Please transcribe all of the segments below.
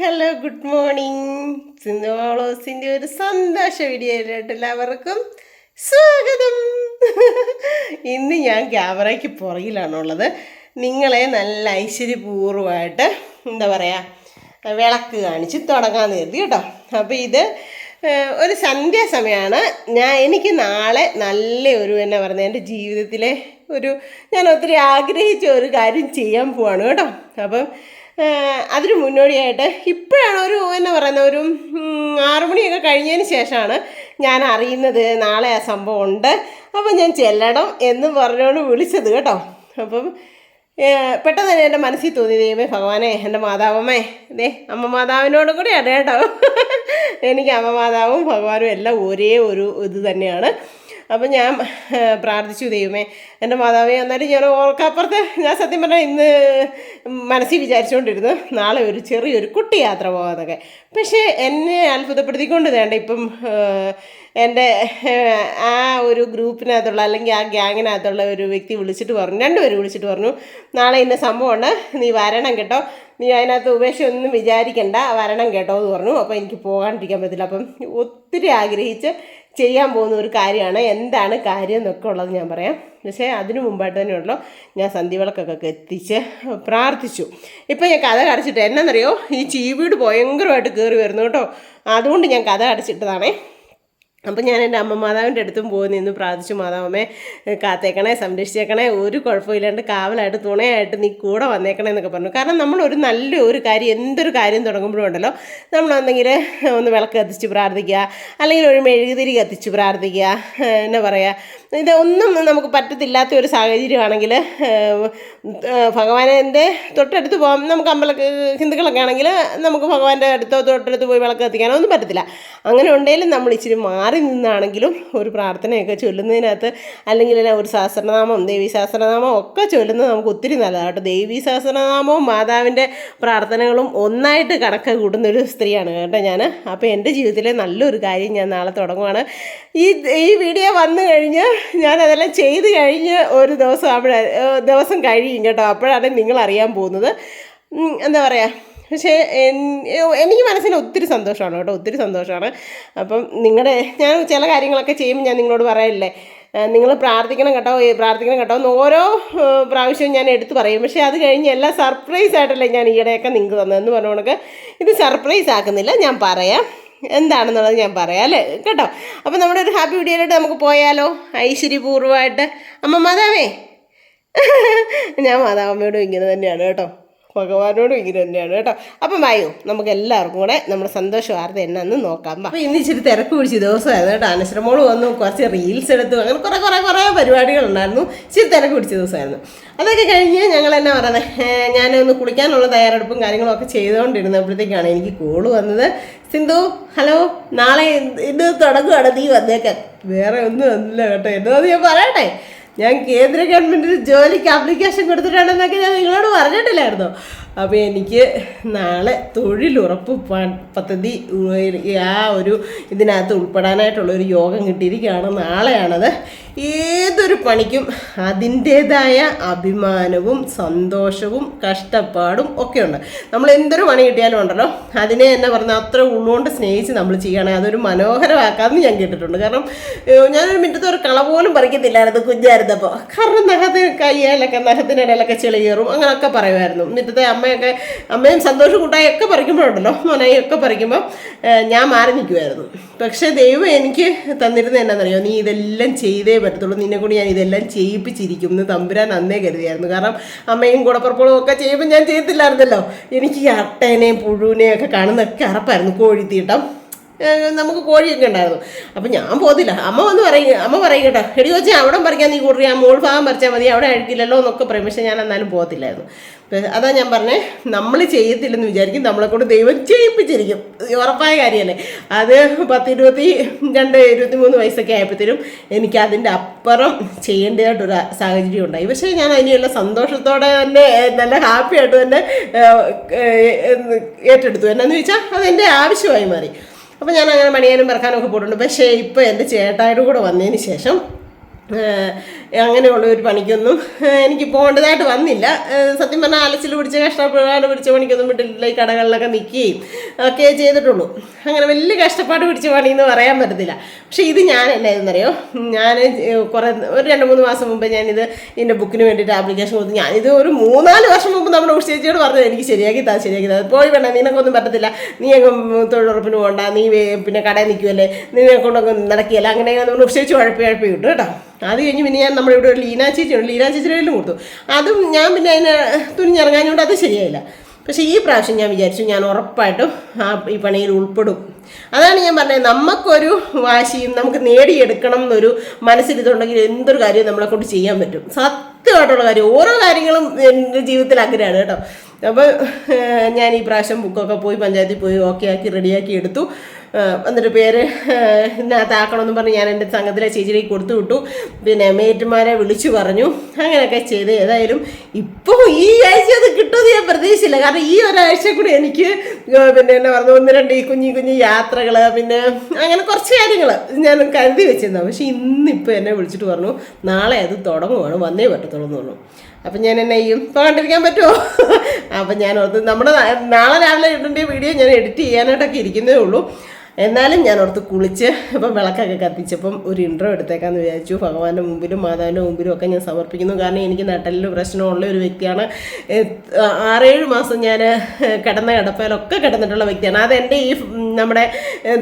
Hello good morning. സിന്ധുവാളോസിന്റെ ഒരു സന്തോഷ വീഡിയോയിലോട്ട് എല്ലാവർക്കും സ്വാഗതം. ഇന്ന് ഞാൻ ക്യാമറയ്ക്ക് പുറകിലാണുള്ളത്. നിങ്ങളെ നല്ല ഐശ്വര്യപൂർവമായിട്ട് എന്താ പറയുക വിളക്ക് കാണിച്ച് തുടങ്ങാൻ കരുതി കേട്ടോ. അപ്പോൾ ഇത് ഒരു സന്ധ്യാസമയമാണ് ഞാൻ എനിക്ക് നാളെ നല്ല ഒരു എന്നാ പറയുന്നത് എന്റെ ജീവിതത്തിലെ ഒരു ഞാൻ ഒത്തിരി ആഗ്രഹിച്ച ഒരു കാര്യം ചെയ്യാൻ പോവാണ് കേട്ടോ. അപ്പം അതിന് മുന്നോടിയായിട്ട് ഇപ്പോഴാണ് ഒരു എന്ന് പറയുന്ന ഒരു ആറുമണിയൊക്കെ മണിയൊക്കെ കഴിഞ്ഞതിന് ശേഷമാണ് ഞാൻ അറിയുന്നത് നാളെ ആ സംഭവം ഉണ്ട്. അപ്പം ഞാൻ ചെല്ലണം എന്ന് പറഞ്ഞുകൊണ്ട് വിളിച്ചത് കേട്ടോ. അപ്പം പെട്ടെന്ന് തന്നെ എന്റെ മനസ്സിൽ തോന്നി ദൈവമേ ഭഗവാനെ എന്റെ മാതാവമ്മേ ദേ അമ്മ മാതാവിനോടും കൂടെയാണ് കേട്ടോ എനിക്ക് അമ്മ മാതാവും ഭഗവാനും എല്ലാം ഒരേ ഒരു ഇത് തന്നെയാണ്. അപ്പം ഞാൻ പ്രാർത്ഥിച്ചു ദൈവമേ എന്റെ മാതാവേ എന്നാലും ഞാൻ ഓർക്കപ്പുറത്ത് ഞാൻ സത്യം പറഞ്ഞാൽ ഇന്ന് മനസ്സിൽ വിചാരിച്ചുകൊണ്ടിരുന്നു നാളെ ഒരു ചെറിയൊരു കുട്ടി യാത്ര പോകാമെന്നൊക്കെ. പക്ഷേ എന്നെ അത്ഭുതപ്പെടുത്തിക്കൊണ്ട് വേണ്ട ഇപ്പം എന്റെ ആ ഒരു ഗ്രൂപ്പിനകത്തുള്ള അല്ലെങ്കിൽ ആ ഗ്യാങ്ങിനകത്തുള്ള ഒരു വ്യക്തി വിളിച്ചിട്ട് പറഞ്ഞു രണ്ടുപേരും വിളിച്ചിട്ട് പറഞ്ഞു നാളെ ഇന്ന സംഭവമുണ്ട് നീ വരണം കേട്ടോ നീ അതിനകത്ത് ഉപേക്ഷയൊന്നും വിചാരിക്കണ്ട വരണം കേട്ടോ എന്ന് പറഞ്ഞു. അപ്പോൾ എനിക്ക് പോകാണ്ടിരിക്കാൻ പറ്റില്ല. അപ്പം ഒത്തിരി ആഗ്രഹിച്ച് ചെയ്യാൻ പോകുന്ന ഒരു കാര്യമാണ്. എന്താണ് കാര്യം എന്നൊക്കെ ഉള്ളത് ഞാൻ പറയാം. പക്ഷേ അതിനു മുമ്പായിട്ട് തന്നെയുള്ളൂ ഞാൻ സന്ധ്യവിളക്കൊക്കെ എത്തിച്ച് പ്രാർത്ഥിച്ചു. ഇപ്പം ഞാൻ കഥ അടച്ചിട്ട് എന്നാന്നറിയോ? ഈ ചീവീട് ഭയങ്കരമായിട്ട് കയറി വരുന്നു കേട്ടോ. അതുകൊണ്ട് ഞാൻ കഥ അടച്ചിട്ടതാണേ അപ്പം ഞാൻ എന്റെ അമ്മ മാതാവിന്റെ അടുത്തും പോയി നിന്ന് പ്രാർത്ഥിച്ചു മാതാവമ്മേ കാത്തേക്കണേ സംരക്ഷിച്ചേക്കണേ ഒരു കുഴപ്പമില്ലാണ്ട് കാവലായിട്ട് തുണയായിട്ട് നീ കൂടെ വന്നേക്കണേ എന്നൊക്കെ പറഞ്ഞു. കാരണം നമ്മൾ ഒരു നല്ല ഒരു കാര്യം എന്തൊരു കാര്യം തുടങ്ങുമ്പോഴും ഉണ്ടല്ലോ നമ്മൾ എന്തെങ്കിൽ ഒന്ന് വിളക്ക് കത്തിച്ച് പ്രാർത്ഥിക്കുക അല്ലെങ്കിൽ ഒരു മെഴുകുതിരി കത്തിച്ച് പ്രാർത്ഥിക്കുക എന്നാ പറയുക ഇതൊന്നും നമുക്ക് പറ്റത്തില്ലാത്ത ഒരു സാഹചര്യമാണെങ്കിൽ ഭഗവാനെ തൊട്ടടുത്ത് പോകാം നമുക്ക് അമ്പല ഹിന്ദുക്കളൊക്കെ ആണെങ്കിൽ നമുക്ക് ഭഗവാന്റെ അടുത്തോ തൊട്ടടുത്ത് പോയി വിളക്ക് കത്തിക്കാനോ ഒന്നും പറ്റത്തില്ല. അങ്ങനെ ഉണ്ടെങ്കിലും നമ്മൾ ഇച്ചിരി മാറി നിന്നാണെങ്കിലും ഒരു പ്രാർത്ഥനയൊക്കെ ചൊല്ലുന്നതിനകത്ത് അല്ലെങ്കിൽ ഒരു സഹസ്രനാമം ദേവി സഹസ്രനാമം ഒക്കെ ചൊല്ലുന്നത് നമുക്ക് ഒത്തിരി നല്ലതാണ് കേട്ടോ. ദേവി സഹസ്രനാമവും മാതാവിന്റെ പ്രാർത്ഥനകളും ഒന്നായിട്ട് കണക്ക് കൂടുന്നൊരു സ്ത്രീയാണ് കേട്ടോ ഞാൻ അപ്പോൾ എന്റെ ജീവിതത്തിലെ നല്ലൊരു കാര്യം ഞാൻ നാളെ തുടങ്ങുവാണ്. ഈ ഈ വീഡിയോ വന്നു കഴിഞ്ഞ് ഞാൻ അതെല്ലാം ചെയ്ത് കഴിഞ്ഞ് ഒരു ദിവസം അവിടെ ദിവസം കഴിയും. കേട്ടോ. അപ്പോഴാണ് നിങ്ങൾ അറിയാൻ പോകുന്നത്. എന്താ പറയുക പക്ഷേ എനിക്ക് മനസ്സിൽ ഒത്തിരി സന്തോഷമാണ് കേട്ടോ. ഒത്തിരി സന്തോഷമാണ്. അപ്പം നിങ്ങളുടെ ഞാൻ ചില കാര്യങ്ങളൊക്കെ ചെയ്യുമ്പോൾ ഞാൻ നിങ്ങളോട് പറയല്ലേ നിങ്ങൾ പ്രാർത്ഥിക്കണം കേട്ടോ പ്രാർത്ഥിക്കണം കേട്ടോ എന്ന് ഓരോ പ്രാവശ്യവും ഞാൻ എടുത്തു പറയും. പക്ഷേ അത് കഴിഞ്ഞ് എല്ലാം സർപ്രൈസ് ആയിട്ടല്ലേ ഞാൻ ഈയിടെയൊക്കെ നിങ്ങൾക്ക് തന്നതെന്ന് പറഞ്ഞുകൊണ്ട് ഇത് സർപ്രൈസ് ആക്കുന്നില്ല. ഞാൻ പറയാം. എന്താണെന്നുള്ളത് ഞാൻ പറയാം അല്ലേ? കേട്ടോ? അപ്പം നമ്മുടെ ഒരു ഹാപ്പി വീഡിയോയിലോട്ട് നമുക്ക് പോയാലോ? ഐശ്വര്യപൂർവമായിട്ട്. അമ്മ മാതാവേ ഞാൻ മാതാവമ്മയോടും ഇങ്ങനെ തന്നെയാണ് കേട്ടോ. ഭഗവാനോടും ഇങ്ങനെ തന്നെയാണ് കേട്ടോ. അപ്പം വായു നമുക്ക് എല്ലാവർക്കും കൂടെ നമ്മുടെ സന്തോഷ വാർത്ത എന്നാന്ന് നോക്കാം. അപ്പം ഇന്ന് ഇച്ചിരി തിരക്ക് പിടിച്ച ദിവസമായിരുന്നു കേട്ടോ. അനശ്രമോൾ വന്നു കുറച്ച് റീൽസ് എടുത്തു അങ്ങനെ കുറേ കുറേ കുറേ പരിപാടികളുണ്ടായിരുന്നു. ഇച്ചിരി തിരക്ക് പിടിച്ച ദിവസമായിരുന്നു. അതൊക്കെ കഴിഞ്ഞ് ഞങ്ങൾ എന്നാ പറയുന്നത് ഞാനൊന്ന് കുളിക്കാനുള്ള തയ്യാറെടുപ്പും കാര്യങ്ങളും ഒക്കെ ചെയ്തുകൊണ്ടിരുന്നപ്പോഴത്തേക്കാണ് എനിക്ക് കോൾ വന്നത്. സിന്ധു ഹലോ നാളെ ഇത് തുടങ്ങുകയാണ് നീ വന്നേക്കാൻ വേറെ ഒന്നും വന്നില്ല കേട്ടോ. എന്തോ ഞാൻ പറയട്ടെ? ഞാൻ കേന്ദ്ര ഗവൺമെന്റിന് ജോലിക്ക് ആപ്ലിക്കേഷൻ കൊടുത്തിട്ടുണ്ടെന്നൊക്കെ ഞാൻ നിങ്ങളോട് പറഞ്ഞിട്ടില്ലായിരുന്നോ? അപ്പോൾ എനിക്ക് നാളെ തൊഴിലുറപ്പ് പദ്ധതി ആ ഒരു ഇതിനകത്ത് ഉൾപ്പെടാനായിട്ടുള്ള ഒരു യോഗം കിട്ടിയിരിക്കുകയാണ്. നാളെയാണത്. ഏതൊരു പണിക്കും അതിന്റേതായ അഭിമാനവും സന്തോഷവും കഷ്ടപ്പാടും ഒക്കെ ഉണ്ട്. നമ്മൾ എന്തൊരു പണി കിട്ടിയാലും ഉണ്ടല്ലോ. അതിനെ എന്നെ പറഞ്ഞാൽ അത്ര ഉള്ളുകൊണ്ട് സ്നേഹിച്ച് നമ്മൾ ചെയ്യണം അതൊരു മനോഹരമാക്കാമെന്ന് ഞാൻ കേട്ടിട്ടുണ്ട്. കാരണം ഞാനൊരു മിനിറ്റത്തെ ഒരു കള പോലും പറിക്കത്തില്ലായിരുന്നു കുഞ്ഞായിരുന്നപ്പോൾ കാരണം നഖത്തിന് കയ്യാലൊക്കെ നഖത്തിനിടയിലൊക്കെ ചെളി കയറും അങ്ങനെയൊക്കെ പറയുമായിരുന്നു. മിറ്റത്തെ അമ്മയൊക്കെ അമ്മയും സന്തോഷം കൂട്ടായി ഒക്കെ പറിക്കുമ്പോഴുണ്ടല്ലോ. മോനായി ഒക്കെ പറിക്കുമ്പോൾ ഞാൻ മാറി നിൽക്കുമായിരുന്നു പക്ഷേ ദൈവം എനിക്ക് തന്നിരുന്നത് എന്നാണെന്നറിയോ നീ ഇതെല്ലാം ചെയ്തേ പറ്റത്തുള്ളൂ. നിന്നെ കൊണ്ട് ഞാൻ ഇതെല്ലാം ചെയ്യിപ്പിച്ചിരിക്കും എന്ന് തമ്പുരാൻ അന്നേ കരുതിയായിരുന്നു. കാരണം അമ്മയും കൂടപ്പുറപ്പുകളും ഒക്കെ ചെയ്യുമ്പോൾ ഞാൻ ചെയ്തില്ലായിരുന്നല്ലോ എനിക്ക് ഈ അട്ടേനെയും പുഴുവിനെയും ഒക്കെ കാണുന്നതൊക്കെ അറപ്പായിരുന്നു. കോഴിത്തീട്ടം. നമുക്ക് കോഴിയൊക്കെ ഉണ്ടായിരുന്നു. അപ്പം ഞാൻ പോകത്തില്ല. അമ്മ വന്ന് പറയും അമ്മ പറയും കേട്ടോ എടി വെച്ചാൽ അവിടെ പറിക്കാൻ നീ കൂടുതൽ ആ മോൾ ഭാഗം പറിച്ചാൽ മതി അവിടെ അഴിക്കില്ലല്ലോ എന്നൊക്കെ പറയും. പക്ഷേ ഞാൻ എന്നാലും പോകത്തില്ലായിരുന്നു. അതാ ഞാൻ പറഞ്ഞേ നമ്മൾ ചെയ്യത്തില്ലെന്ന് വിചാരിക്കും നമ്മളെ കൊണ്ട് ദൈവം ചെയ്യിപ്പിച്ചിരിക്കും. ഉറപ്പായ കാര്യമല്ലേ? അത് പത്ത് ഇരുപത്തി രണ്ട് ഇരുപത്തി മൂന്ന് വയസ്സൊക്കെ ആയപ്പോഴത്തേനും എനിക്ക് അതിന്റെ അപ്പുറം ചെയ്യേണ്ടതായിട്ടൊരു സാഹചര്യം ഉണ്ടായി. പക്ഷേ ഞാൻ അതിനുള്ള സന്തോഷത്തോടെ തന്നെ നല്ല ഹാപ്പി ആയിട്ട് തന്നെ ഏറ്റെടുത്തു. എന്നാന്ന് ചോദിച്ചാൽ അതെന്റെ ആവശ്യമായി മാറി. അപ്പോൾ ഞാൻ അങ്ങനെ മണിയാനും പറക്കാനും ഒക്കെ പോയിട്ടുണ്ട്. പക്ഷേ ഇപ്പോൾ എന്റെ ചേട്ടായുടെ കൂടെ വന്നതിന് ശേഷം അങ്ങനെയുള്ള ഒരു പണിക്കൊന്നും എനിക്ക് പോകേണ്ടതായിട്ട് വന്നില്ല. സത്യം പറഞ്ഞാൽ അലച്ചിൽ പിടിച്ച് കഷ്ടപ്പാട് പിടിച്ച പണിക്കൊന്നും വിട്ടില്ല ഈ കടകളിലൊക്കെ നിൽക്കുകയും ഒക്കെ ചെയ്തിട്ടുള്ളൂ. അങ്ങനെ വലിയ കഷ്ടപ്പാട് പിടിച്ച പണി എന്ന് പറയാൻ പറ്റത്തില്ല. പക്ഷേ ഇത് ഞാൻ എന്നായിരുന്നറിയോ ഞാൻ കുറേ ഒരു രണ്ട് മൂന്ന് മാസം മുമ്പ് ഞാനിത് എന്റെ ബുക്കിന് വേണ്ടിയിട്ട് ആപ്ലിക്കേഷൻ കൊടുത്തു ഞാനിത് ഒരു മൂന്നാൽ വർഷം മുമ്പ് നമ്മുടെ ഉഷ ചേച്ചിയോട് പറഞ്ഞത് എനിക്ക് ശരിയാക്കി താ ശരിയാക്കി താ. പോയി വേണ്ട നിനക്കൊന്നും പറ്റത്തില്ല. നീ അങ്ങ് തൊഴിലുറപ്പിന് പോകണ്ട. നീ പിന്നെ കടയിൽ നിൽക്കുമല്ലേ നിന്നെ കൊണ്ടൊക്കെ നടക്കിയല്ല അങ്ങനെ നമ്മൾ ഉഷ ചേച്ചി ഉഴപ്പി ഉഴപ്പി കിട്ടും കേട്ടോ. അത് കഴിഞ്ഞ് പിന്നെ ഞാൻ നമ്മുടെ ഇവിടെ ഒരു ലീന ചേച്ചിയുണ്ട് ലീന ചേച്ചിയുടെ കൊടുത്തു. അതും ഞാൻ പിന്നെ അതിനെ തുനിഞ്ഞിറങ്ങാഞ്ഞുകൊണ്ട് അത് ശരിയായില്ല. പക്ഷേ ഈ പ്രാവശ്യം ഞാൻ വിചാരിച്ചു ഞാൻ ഉറപ്പായിട്ടും ആ ഈ പണിയിൽ ഉൾപ്പെടും. അതാണ് ഞാൻ പറഞ്ഞത്. നമുക്കൊരു വാശിയും നമുക്ക് നേടിയെടുക്കണം എന്നൊരു മനസ്സിലിതുണ്ടെങ്കിൽ എന്തൊരു കാര്യവും നമ്മളെ കൊണ്ട് ചെയ്യാൻ പറ്റും. സത്യമായിട്ടുള്ള കാര്യം. ഓരോ കാര്യങ്ങളും എന്റെ ജീവിതത്തിൽ ആഗ്രഹമാണ് കേട്ടോ. അപ്പോൾ ഞാൻ ഈ പ്രാവശ്യം ബുക്കൊക്കെ പോയി പഞ്ചായത്തിൽ പോയി ഓക്കെ ആക്കി റെഡിയാക്കി എടുത്തു. എന്നിട്ട് പേര് ഇതിനകത്താക്കണമെന്ന് പറഞ്ഞ് ഞാൻ എന്റെ സംഘത്തിലെ ചേച്ചിയിലേക്ക് കൊടുത്തു വിട്ടു. പിന്നെ മേറ്റുമാരെ വിളിച്ചു പറഞ്ഞു. അങ്ങനെയൊക്കെ ചെയ്ത് ഏതായാലും ഇപ്പോൾ ഈ ആഴ്ച അത് കിട്ടുമെന്ന് ഞാൻ പ്രതീക്ഷിച്ചില്ല. കാരണം ഈ ഒരാഴ്ച കൂടി എനിക്ക് പിന്നെ എന്നെ പറഞ്ഞു ഒന്ന് രണ്ട് ഈ കുഞ്ഞു കുഞ്ഞു യാത്രകൾ പിന്നെ അങ്ങനെ കുറച്ച് കാര്യങ്ങൾ ഞാൻ കരുതി വെച്ചിരുന്നു. പക്ഷേ ഇന്നിപ്പോൾ എന്നെ വിളിച്ചിട്ട് പറഞ്ഞു നാളെ അത് തുടങ്ങുവാണ് വന്നേ പറ്റത്തുള്ളൂ എന്ന് പറഞ്ഞു. അപ്പം ഞാൻ എന്നെ ചെയ്യും പോകാണ്ടിരിക്കാൻ പറ്റുമോ? അപ്പം ഞാൻ ഓർത്ത് നമ്മുടെ നാളെ രാവിലെ ഇടേണ്ട വീഡിയോ ഞാൻ എഡിറ്റ് ചെയ്യാനായിട്ടൊക്കെ ഇരിക്കുന്നേ ഉള്ളൂ. എന്നാലും ഞാൻ ഓർത്ത് കുളിച്ച് ഇപ്പം വിളക്കൊക്കെ കത്തിച്ചപ്പം ഒരു ഇൻട്രോ എടുത്തേക്കാന്ന് വിചാരിച്ചു. ഭഗവാന്റെ മുമ്പിലും മാതാവിന്റെ മുമ്പിലും ഒക്കെ ഞാൻ സമർപ്പിക്കുന്നു. കാരണം എനിക്ക് നട്ടലിൽ പ്രശ്നമുള്ള ഒരു വ്യക്തിയാണ്. ആറേഴ് മാസം ഞാൻ കിടന്ന കിടപ്പയിലൊക്കെ കിടന്നിട്ടുള്ള വ്യക്തിയാണ്. അതെന്റെ ഈ നമ്മുടെ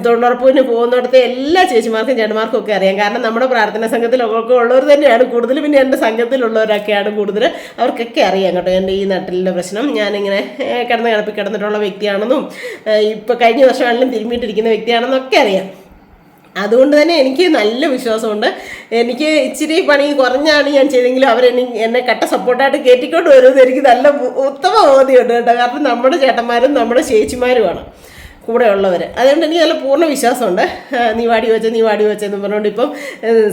തൊഴിലുറപ്പിന് പോകുന്നിടത്തെ എല്ലാ ചേച്ചിമാർക്കും ചേട്ടന്മാർക്കും ഒക്കെ അറിയാം. കാരണം നമ്മുടെ പ്രാർത്ഥന സംഘത്തിലൊക്കെ ഉള്ളവർ തന്നെയാണ് കൂടുതൽ. പിന്നെ എന്റെ സംഘത്തിലുള്ളവരൊക്കെയാണ് കൂടുതൽ. അവർക്കൊക്കെ അറിയാം കേട്ടോ എന്റെ ഈ നട്ടലിന്റെ പ്രശ്നം. ഞാനിങ്ങനെ കിടന്ന കിടപ്പിൽ കിടന്നിട്ടുള്ള വ്യക്തിയാണെന്നും ഇപ്പോൾ കഴിഞ്ഞ വർഷമാണെങ്കിലും തിരുമ്മിയിട്ടിരിക്കുന്ന വ്യക്തിയാണെന്നൊക്കെ അറിയാം. അതുകൊണ്ട് തന്നെ എനിക്ക് നല്ല വിശ്വാസമുണ്ട്. എനിക്ക് ഇച്ചിരി പണി കുറഞ്ഞാണ് ഞാൻ ചെയ്തെങ്കിലും അവർ എന്നെ കട്ട സപ്പോർട്ടായിട്ട് കയറ്റിക്കൊണ്ട് വരുമെന്ന് എനിക്ക് നല്ല ഉത്തമ ബോധ്യമുണ്ട് കേട്ടോ. കാരണം നമ്മുടെ ചേട്ടന്മാരും നമ്മുടെ ചേച്ചിമാരുമാണ് കൂടെ ഉള്ളവർ അതുകൊണ്ട് എനിക്ക് നല്ല പൂർണ വിശ്വാസമുണ്ട്. നീ വാടി വെച്ച നീ വാടി വെച്ചെന്ന് പറഞ്ഞുകൊണ്ട് ഇപ്പം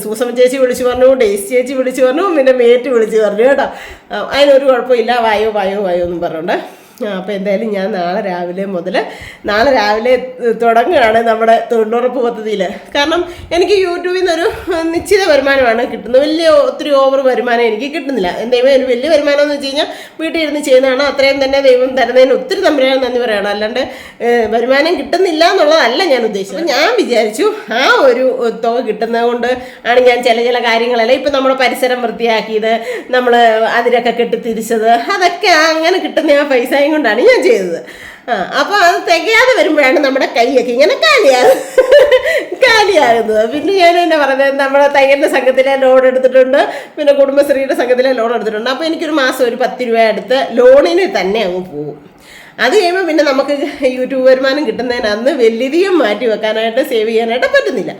സൂസമ്മ ചേച്ചി വിളിച്ചു പറഞ്ഞു ഡേസ് ചേച്ചി വിളിച്ചു പറഞ്ഞു പിന്നെ മേറ്റ് വിളിച്ചു പറഞ്ഞു കേട്ടോ. അതിനൊരു കുഴപ്പമില്ല. വായോ വായോ വായോ എന്നും പറഞ്ഞുകൊണ്ട് അപ്പോൾ എന്തായാലും ഞാൻ നാളെ രാവിലെ മുതൽ നാളെ രാവിലെ തുടങ്ങുകയാണ് നമ്മുടെ തൊഴിലുറപ്പ് പദ്ധതിയിൽ കാരണം എനിക്ക് യൂട്യൂബിൽ നിന്നൊരു നിശ്ചിത വരുമാനമാണ് കിട്ടുന്നത്. വലിയ ഒത്തിരി ഓവർ വരുമാനം എനിക്ക് കിട്ടുന്നില്ല. ദൈവം ഒരു വലിയ വരുമാനം എന്ന് വെച്ച് കഴിഞ്ഞാൽ വീട്ടിൽ ഇരുന്ന് ചെയ്യുന്നതാണ്. അത്രയും തന്നെ ദൈവം തരുന്നതിന് ഒത്തിരി തമ്പുരാൻ നന്ദി പറയണം. അല്ലാണ്ട് വരുമാനം കിട്ടുന്നില്ല എന്നുള്ളതല്ല ഞാൻ ഉദ്ദേശിച്ചത്. ഞാൻ വിചാരിച്ചു ആ ഒരു തുക കിട്ടുന്നത് കൊണ്ട് ആണ് ഞാൻ ചില ചില കാര്യങ്ങളല്ല ഇപ്പം നമ്മുടെ പരിസരം വൃത്തിയാക്കിയത് നമ്മൾ അതിലൊക്കെ കെട്ടിത്തിരിച്ചത് അതൊക്കെ അങ്ങനെ കിട്ടുന്ന ആ പൈസയും കൊണ്ടാണ് ഞാൻ ചെയ്തത്. ആ അപ്പോൾ അത് തികയാതെ വരുമ്പോഴാണ് നമ്മുടെ കൈയൊക്കെ ഇങ്ങനെ കാലിയാകുന്നത്. കാലിയാകുന്നത്. പിന്നെ ഞാൻ എന്നെ പറഞ്ഞത് നമ്മുടെ തയ്യലിന്റെ സംഘത്തിലെ ലോൺ എടുത്തിട്ടുണ്ട്. പിന്നെ കുടുംബശ്രീയുടെ സംഘത്തിലെ ലോൺ എടുത്തിട്ടുണ്ട്. അപ്പോൾ എനിക്കൊരു മാസം ഒരു പത്ത് രൂപ എടുത്ത് ലോണിന് തന്നെ അങ്ങ് പോകും. അത് കഴിയുമ്പോൾ പിന്നെ നമുക്ക് യൂട്യൂബ് വരുമാനം കിട്ടുന്നതിന് അന്ന് വലിയധികം മാറ്റി വെക്കാനായിട്ട് സേവ് ചെയ്യാനായിട്ട് പറ്റുന്നില്ല.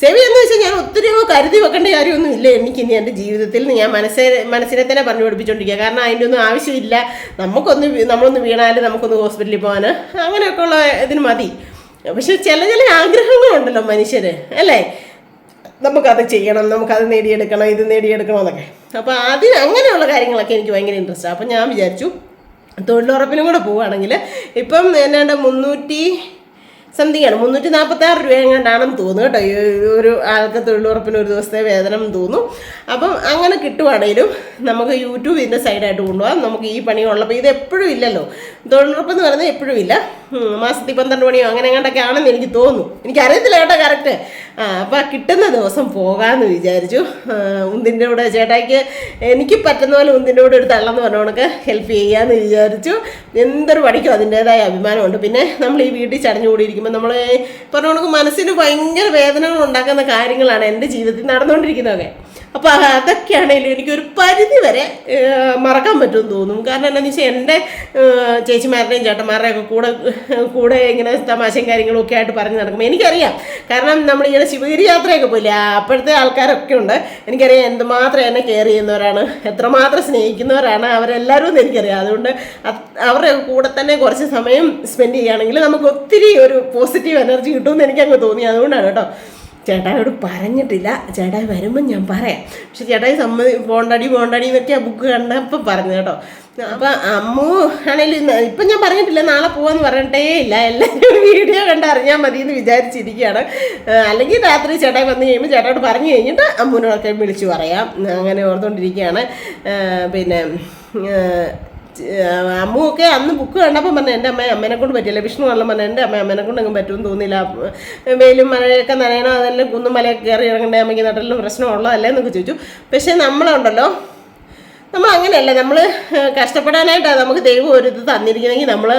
സേവ് എന്ന് വെച്ചാൽ ഞാൻ ഒത്തിരി കരുതി വെക്കേണ്ട കാര്യമൊന്നും ഇല്ല എനിക്ക് ഇനി എന്റെ ജീവിതത്തിൽ ഞാൻ മനസ്സെ മനസ്സിനെ തന്നെ പറഞ്ഞു പഠിപ്പിച്ചുകൊണ്ടിരിക്കുക കാരണം അതിന്റെ ഒന്നും ആവശ്യമില്ല. നമുക്കൊന്ന് നമ്മളൊന്ന് വീണാൽ നമുക്കൊന്ന് ഹോസ്പിറ്റലിൽ പോകാൻ അങ്ങനെയൊക്കെ ഉള്ള ഇതിന് മതി. പക്ഷെ ചില ചില ആഗ്രഹങ്ങളുണ്ടല്ലോ മനുഷ്യര് അല്ലേ? നമുക്കത് ചെയ്യണം നമുക്കത് നേടിയെടുക്കണം ഇത് നേടിയെടുക്കണം എന്നൊക്കെ. അപ്പോൾ അതിന് അങ്ങനെയുള്ള കാര്യങ്ങളൊക്കെ എനിക്ക് ഭയങ്കര ഇൻട്രസ്റ്റ് അപ്പോൾ ഞാൻ വിചാരിച്ചു തൊഴിലുറപ്പിനും കൂടെ പോവുകയാണെങ്കിൽ ഇപ്പം എന്നാണ്ട് മുന്നൂറ്റി സംതിങ് ആണ്. മുന്നൂറ്റി നാൽപ്പത്തി ആറ് രൂപ എങ്ങാണ്ടാണെന്ന് തോന്നുന്നു കേട്ടോ. ഈ ഒരു ആൾക്ക് തൊഴിലുറപ്പിന് ഒരു ദിവസത്തെ വേതനം തോന്നും അപ്പം അങ്ങനെ കിട്ടുവാണെങ്കിലും നമുക്ക് യൂട്യൂബ് ഇതിന്റെ സൈഡായിട്ട് കൊണ്ടുപോകാം. നമുക്ക് ഈ പണി ഉള്ളപ്പോൾ ഇത് എപ്പോഴും ഇല്ലല്ലോ. തൊഴിലുറപ്പ് എന്ന് പറയുന്നത് എപ്പോഴും ഇല്ല. മാസത്തിൽ പന്ത്രണ്ട് മണിയോ അങ്ങനെ എങ്ങാണ്ടൊക്കെ ആണെന്ന് എനിക്ക് തോന്നുന്നു. എനിക്കറിയത്തില്ല കേട്ടോ കറക്റ്റ്. ആ അപ്പം കിട്ടുന്ന ദിവസം പോകാമെന്ന് വിചാരിച്ചു. ഉന്തിന്റെ കൂടെ ചേട്ടായിക്ക് എനിക്ക് പറ്റുന്ന പോലെ ഉന്തിന്റെ കൂടെ ഒരു തള്ളെന്ന് പറഞ്ഞ കണക്ക് ഹെൽപ്പ് ചെയ്യാമെന്ന് വിചാരിച്ചു. എന്തൊരു പണിക്കും അതിന്റേതായ അഭിമാനമുണ്ട്. പിന്നെ നമ്മൾ ഈ വീട്ടിൽ ചടഞ്ഞുകൂടിയിരിക്കുമ്പോൾ നമ്മൾ പറഞ്ഞു കണക്ക് മനസ്സിന് ഭയങ്കര വേദനകൾ ഉണ്ടാക്കുന്ന കാര്യങ്ങളാണ് എന്റെ ജീവിതത്തിൽ നടന്നുകൊണ്ടിരിക്കുന്നതൊക്കെ. അപ്പോൾ അതൊക്കെയാണെങ്കിലും എനിക്കൊരു പരിധി വരെ മറക്കാൻ പറ്റുമെന്ന് തോന്നും. കാരണം എന്താണെന്ന് വെച്ചാൽ എന്റെ ചേച്ചിമാരുടെയും ചേട്ടന്മാരുടെയും ഒക്കെ കൂടെ കൂടെ ഇങ്ങനെ തമാശയും കാര്യങ്ങളും ഒക്കെ ആയിട്ട് പറഞ്ഞ് നടക്കുമ്പോൾ എനിക്കറിയാം. കാരണം നമ്മളിങ്ങനെ ശിവഗിരി യാത്രയൊക്കെ പോയില്ലേ അപ്പോഴത്തെ ആൾക്കാരൊക്കെ ഉണ്ട്. എനിക്കറിയാം എന്തുമാത്രം എന്നെ കെയർ ചെയ്യുന്നവരാണ് എത്രമാത്രം സ്നേഹിക്കുന്നവരാണ് അവരെല്ലാവരും എന്ന് എനിക്കറിയാം. അതുകൊണ്ട് അത് അവരുടെ കൂടെ തന്നെ കുറച്ച് സമയം സ്പെൻഡ് ചെയ്യുകയാണെങ്കിൽ നമുക്ക് ഒത്തിരി ഒരു പോസിറ്റീവ് എനർജി കിട്ടുമെന്ന് എനിക്കങ്ങ് തോന്നി. അതുകൊണ്ടാണ് കേട്ടോ. ചേട്ടായോട് പറഞ്ഞിട്ടില്ല. ചേട്ടായി വരുമ്പം ഞാൻ പറയാം. പക്ഷെ ചേട്ടായി സമ്മതി പോണ്ടടി പോണ്ടടി എന്നൊക്കെ ആ ബുക്ക് കണ്ടപ്പോൾ പറഞ്ഞു കേട്ടോ. അപ്പം അമ്മു ആണെങ്കിലും ഇപ്പം ഞാൻ പറഞ്ഞിട്ടില്ല നാളെ പോവാന്ന് പറഞ്ഞിട്ടേ ഇല്ല. എല്ലാവരും വീഡിയോ കണ്ട് അറിഞ്ഞാൽ മതി എന്ന് വിചാരിച്ചിരിക്കുകയാണ് അല്ലെങ്കിൽ രാത്രി ചേട്ടായി വന്നു കഴിയുമ്പോൾ ചേട്ടായോട് പറഞ്ഞു കഴിഞ്ഞിട്ട് അമ്മുവിനോടൊക്കെ വിളിച്ചു പറയാം. അങ്ങനെ ഓർത്തുകൊണ്ടിരിക്കുകയാണ് പിന്നെ അമ്മുവൊക്കെ അന്ന് ബുക്ക് കണ്ടപ്പോൾ പറഞ്ഞു എന്റെ അമ്മ അമ്മേനെ കൊണ്ട് പറ്റില്ല വിഷ്ണു വെള്ളം പറഞ്ഞു എന്റെ അമ്മ അമ്മേനെ കൊണ്ട് അങ്ങ് പറ്റുമെന്ന് തോന്നിയില്ല. വെയിലും മഴയൊക്കെ നനയണോ അതെല്ലാം കുന്നും മലയൊക്കെ കയറി ഇറങ്ങണ്ടേ അമ്മയ്ക്ക് നട്ടെല്ലാം പ്രശ്നമുള്ളതല്ലേ? എന്നൊക്കെ ചോദിച്ചു. പക്ഷേ നമ്മളുണ്ടല്ലോ നമ്മൾ അങ്ങനെയല്ല നമ്മൾ കഷ്ടപ്പെടാനായിട്ടാണ് നമുക്ക് ദൈവം ഒരു ഇത് തന്നിരിക്കണമെങ്കിൽ നമ്മൾ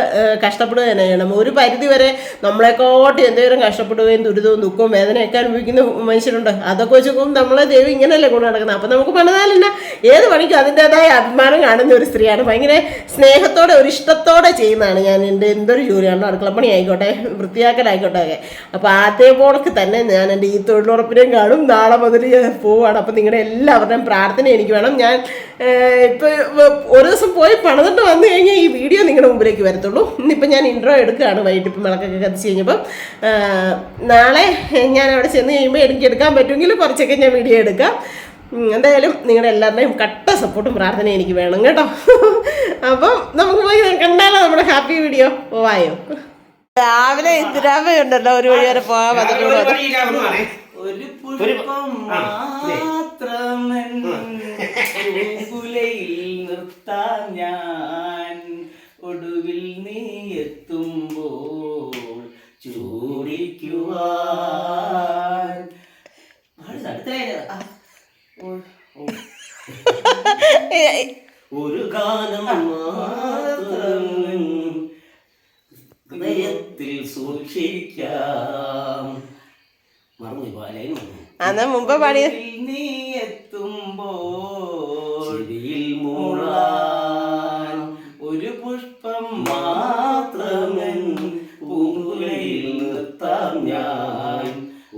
കഷ്ടപ്പെടുക തന്നെ ചെയ്യണം. ഒരു പരിധി വരെ നമ്മളെക്കോട്ട് എന്തോരം കഷ്ടപ്പെടുകയും ദുരിതവും ദുഃഖവും വേദനയൊക്കെ അനുഭവിക്കുന്ന മനുഷ്യരുണ്ട്. അതൊക്കെ വെച്ച് നോക്കുമ്പോൾ നമ്മളെ ദൈവം ഇങ്ങനെയല്ലേ കൊണ്ട് നടക്കുന്നത്. അപ്പം നമുക്ക് പണിതാലല്ല. ഏത് പണിക്കും അതിന്റെതായ അഭിമാനം കാണുന്ന ഒരു സ്ത്രീയാണ്. ഭയങ്കര സ്നേഹത്തോടെ ഒരു ഇഷ്ടത്തോടെ ചെയ്യുന്നതാണ് ഞാൻ എന്റെ എന്തൊരു ജോലിയാണോ അടുക്കളപ്പണി ആയിക്കോട്ടെ വൃത്തിയാക്കലായിക്കോട്ടെ. ഒക്കെ അപ്പോൾ അതേപോലൊക്കെ തന്നെ ഞാൻ എന്റെ ഈ തൊഴിലുറപ്പിനെയും കാണും. നാളെ മുതൽ പോവുകയാണ് അപ്പം നിങ്ങളുടെ എല്ലാവരുടെയും പ്രാർത്ഥന എനിക്ക് വേണം. ഞാൻ ഇപ്പോൾ ഒരു ദിവസം പോയി പണിതിട്ട് വന്നു കഴിഞ്ഞാൽ ഈ വീഡിയോ നിങ്ങളുടെ മുമ്പിലേക്ക് വരത്തുള്ളൂ. ഇന്നിപ്പോൾ ഞാൻ ഇൻട്രോ എടുക്കുകയാണ് വൈകിട്ട് ഇപ്പം വിളക്കൊക്കെ കത്തിച്ച് കഴിഞ്ഞപ്പം. നാളെ ഞാൻ അവിടെ ചെന്ന് കഴിയുമ്പോൾ എനിക്ക് എടുക്കാൻ പറ്റുമെങ്കിൽ കുറച്ചൊക്കെ ഞാൻ വീഡിയോ എടുക്കാം. എന്തായാലും നിങ്ങളുടെ എല്ലാവരുടെയും കട്ട സപ്പോർട്ടും പ്രാർത്ഥനയും എനിക്ക് വേണം കേട്ടോ. അപ്പം നമുക്ക് പോയി കണ്ടാലോ നമ്മുടെ ഹാപ്പി വീഡിയോ? പോവായോ? രാവിലെ ഇന്ദിരാമയുണ്ടല്ലോ ഒരു വഴി വരെ പോകാൻ വന്നിട്ടുള്ളത്. ഒരു പുഷ്പം മാത്രമൻ പൂങ്കുലയിൽ നിർത്താൻ ഞാൻ ഒടുവിൽ നീ എത്തുമ്പോൾ ചൂടിക്കുവാൻ. ഒരു ഗാനം മാത്രം ഹൃദയത്തിൽ സൂക്ഷിക്കാം. അന്ന് മുമ്പ് പാടിയ നീ എത്തുമ്പോ ചെടിയിൽ ഒരു പുഷ്പം മാത്രമൻ പൂങ്കുലയിൽ നിർത്താം ഞാൻ.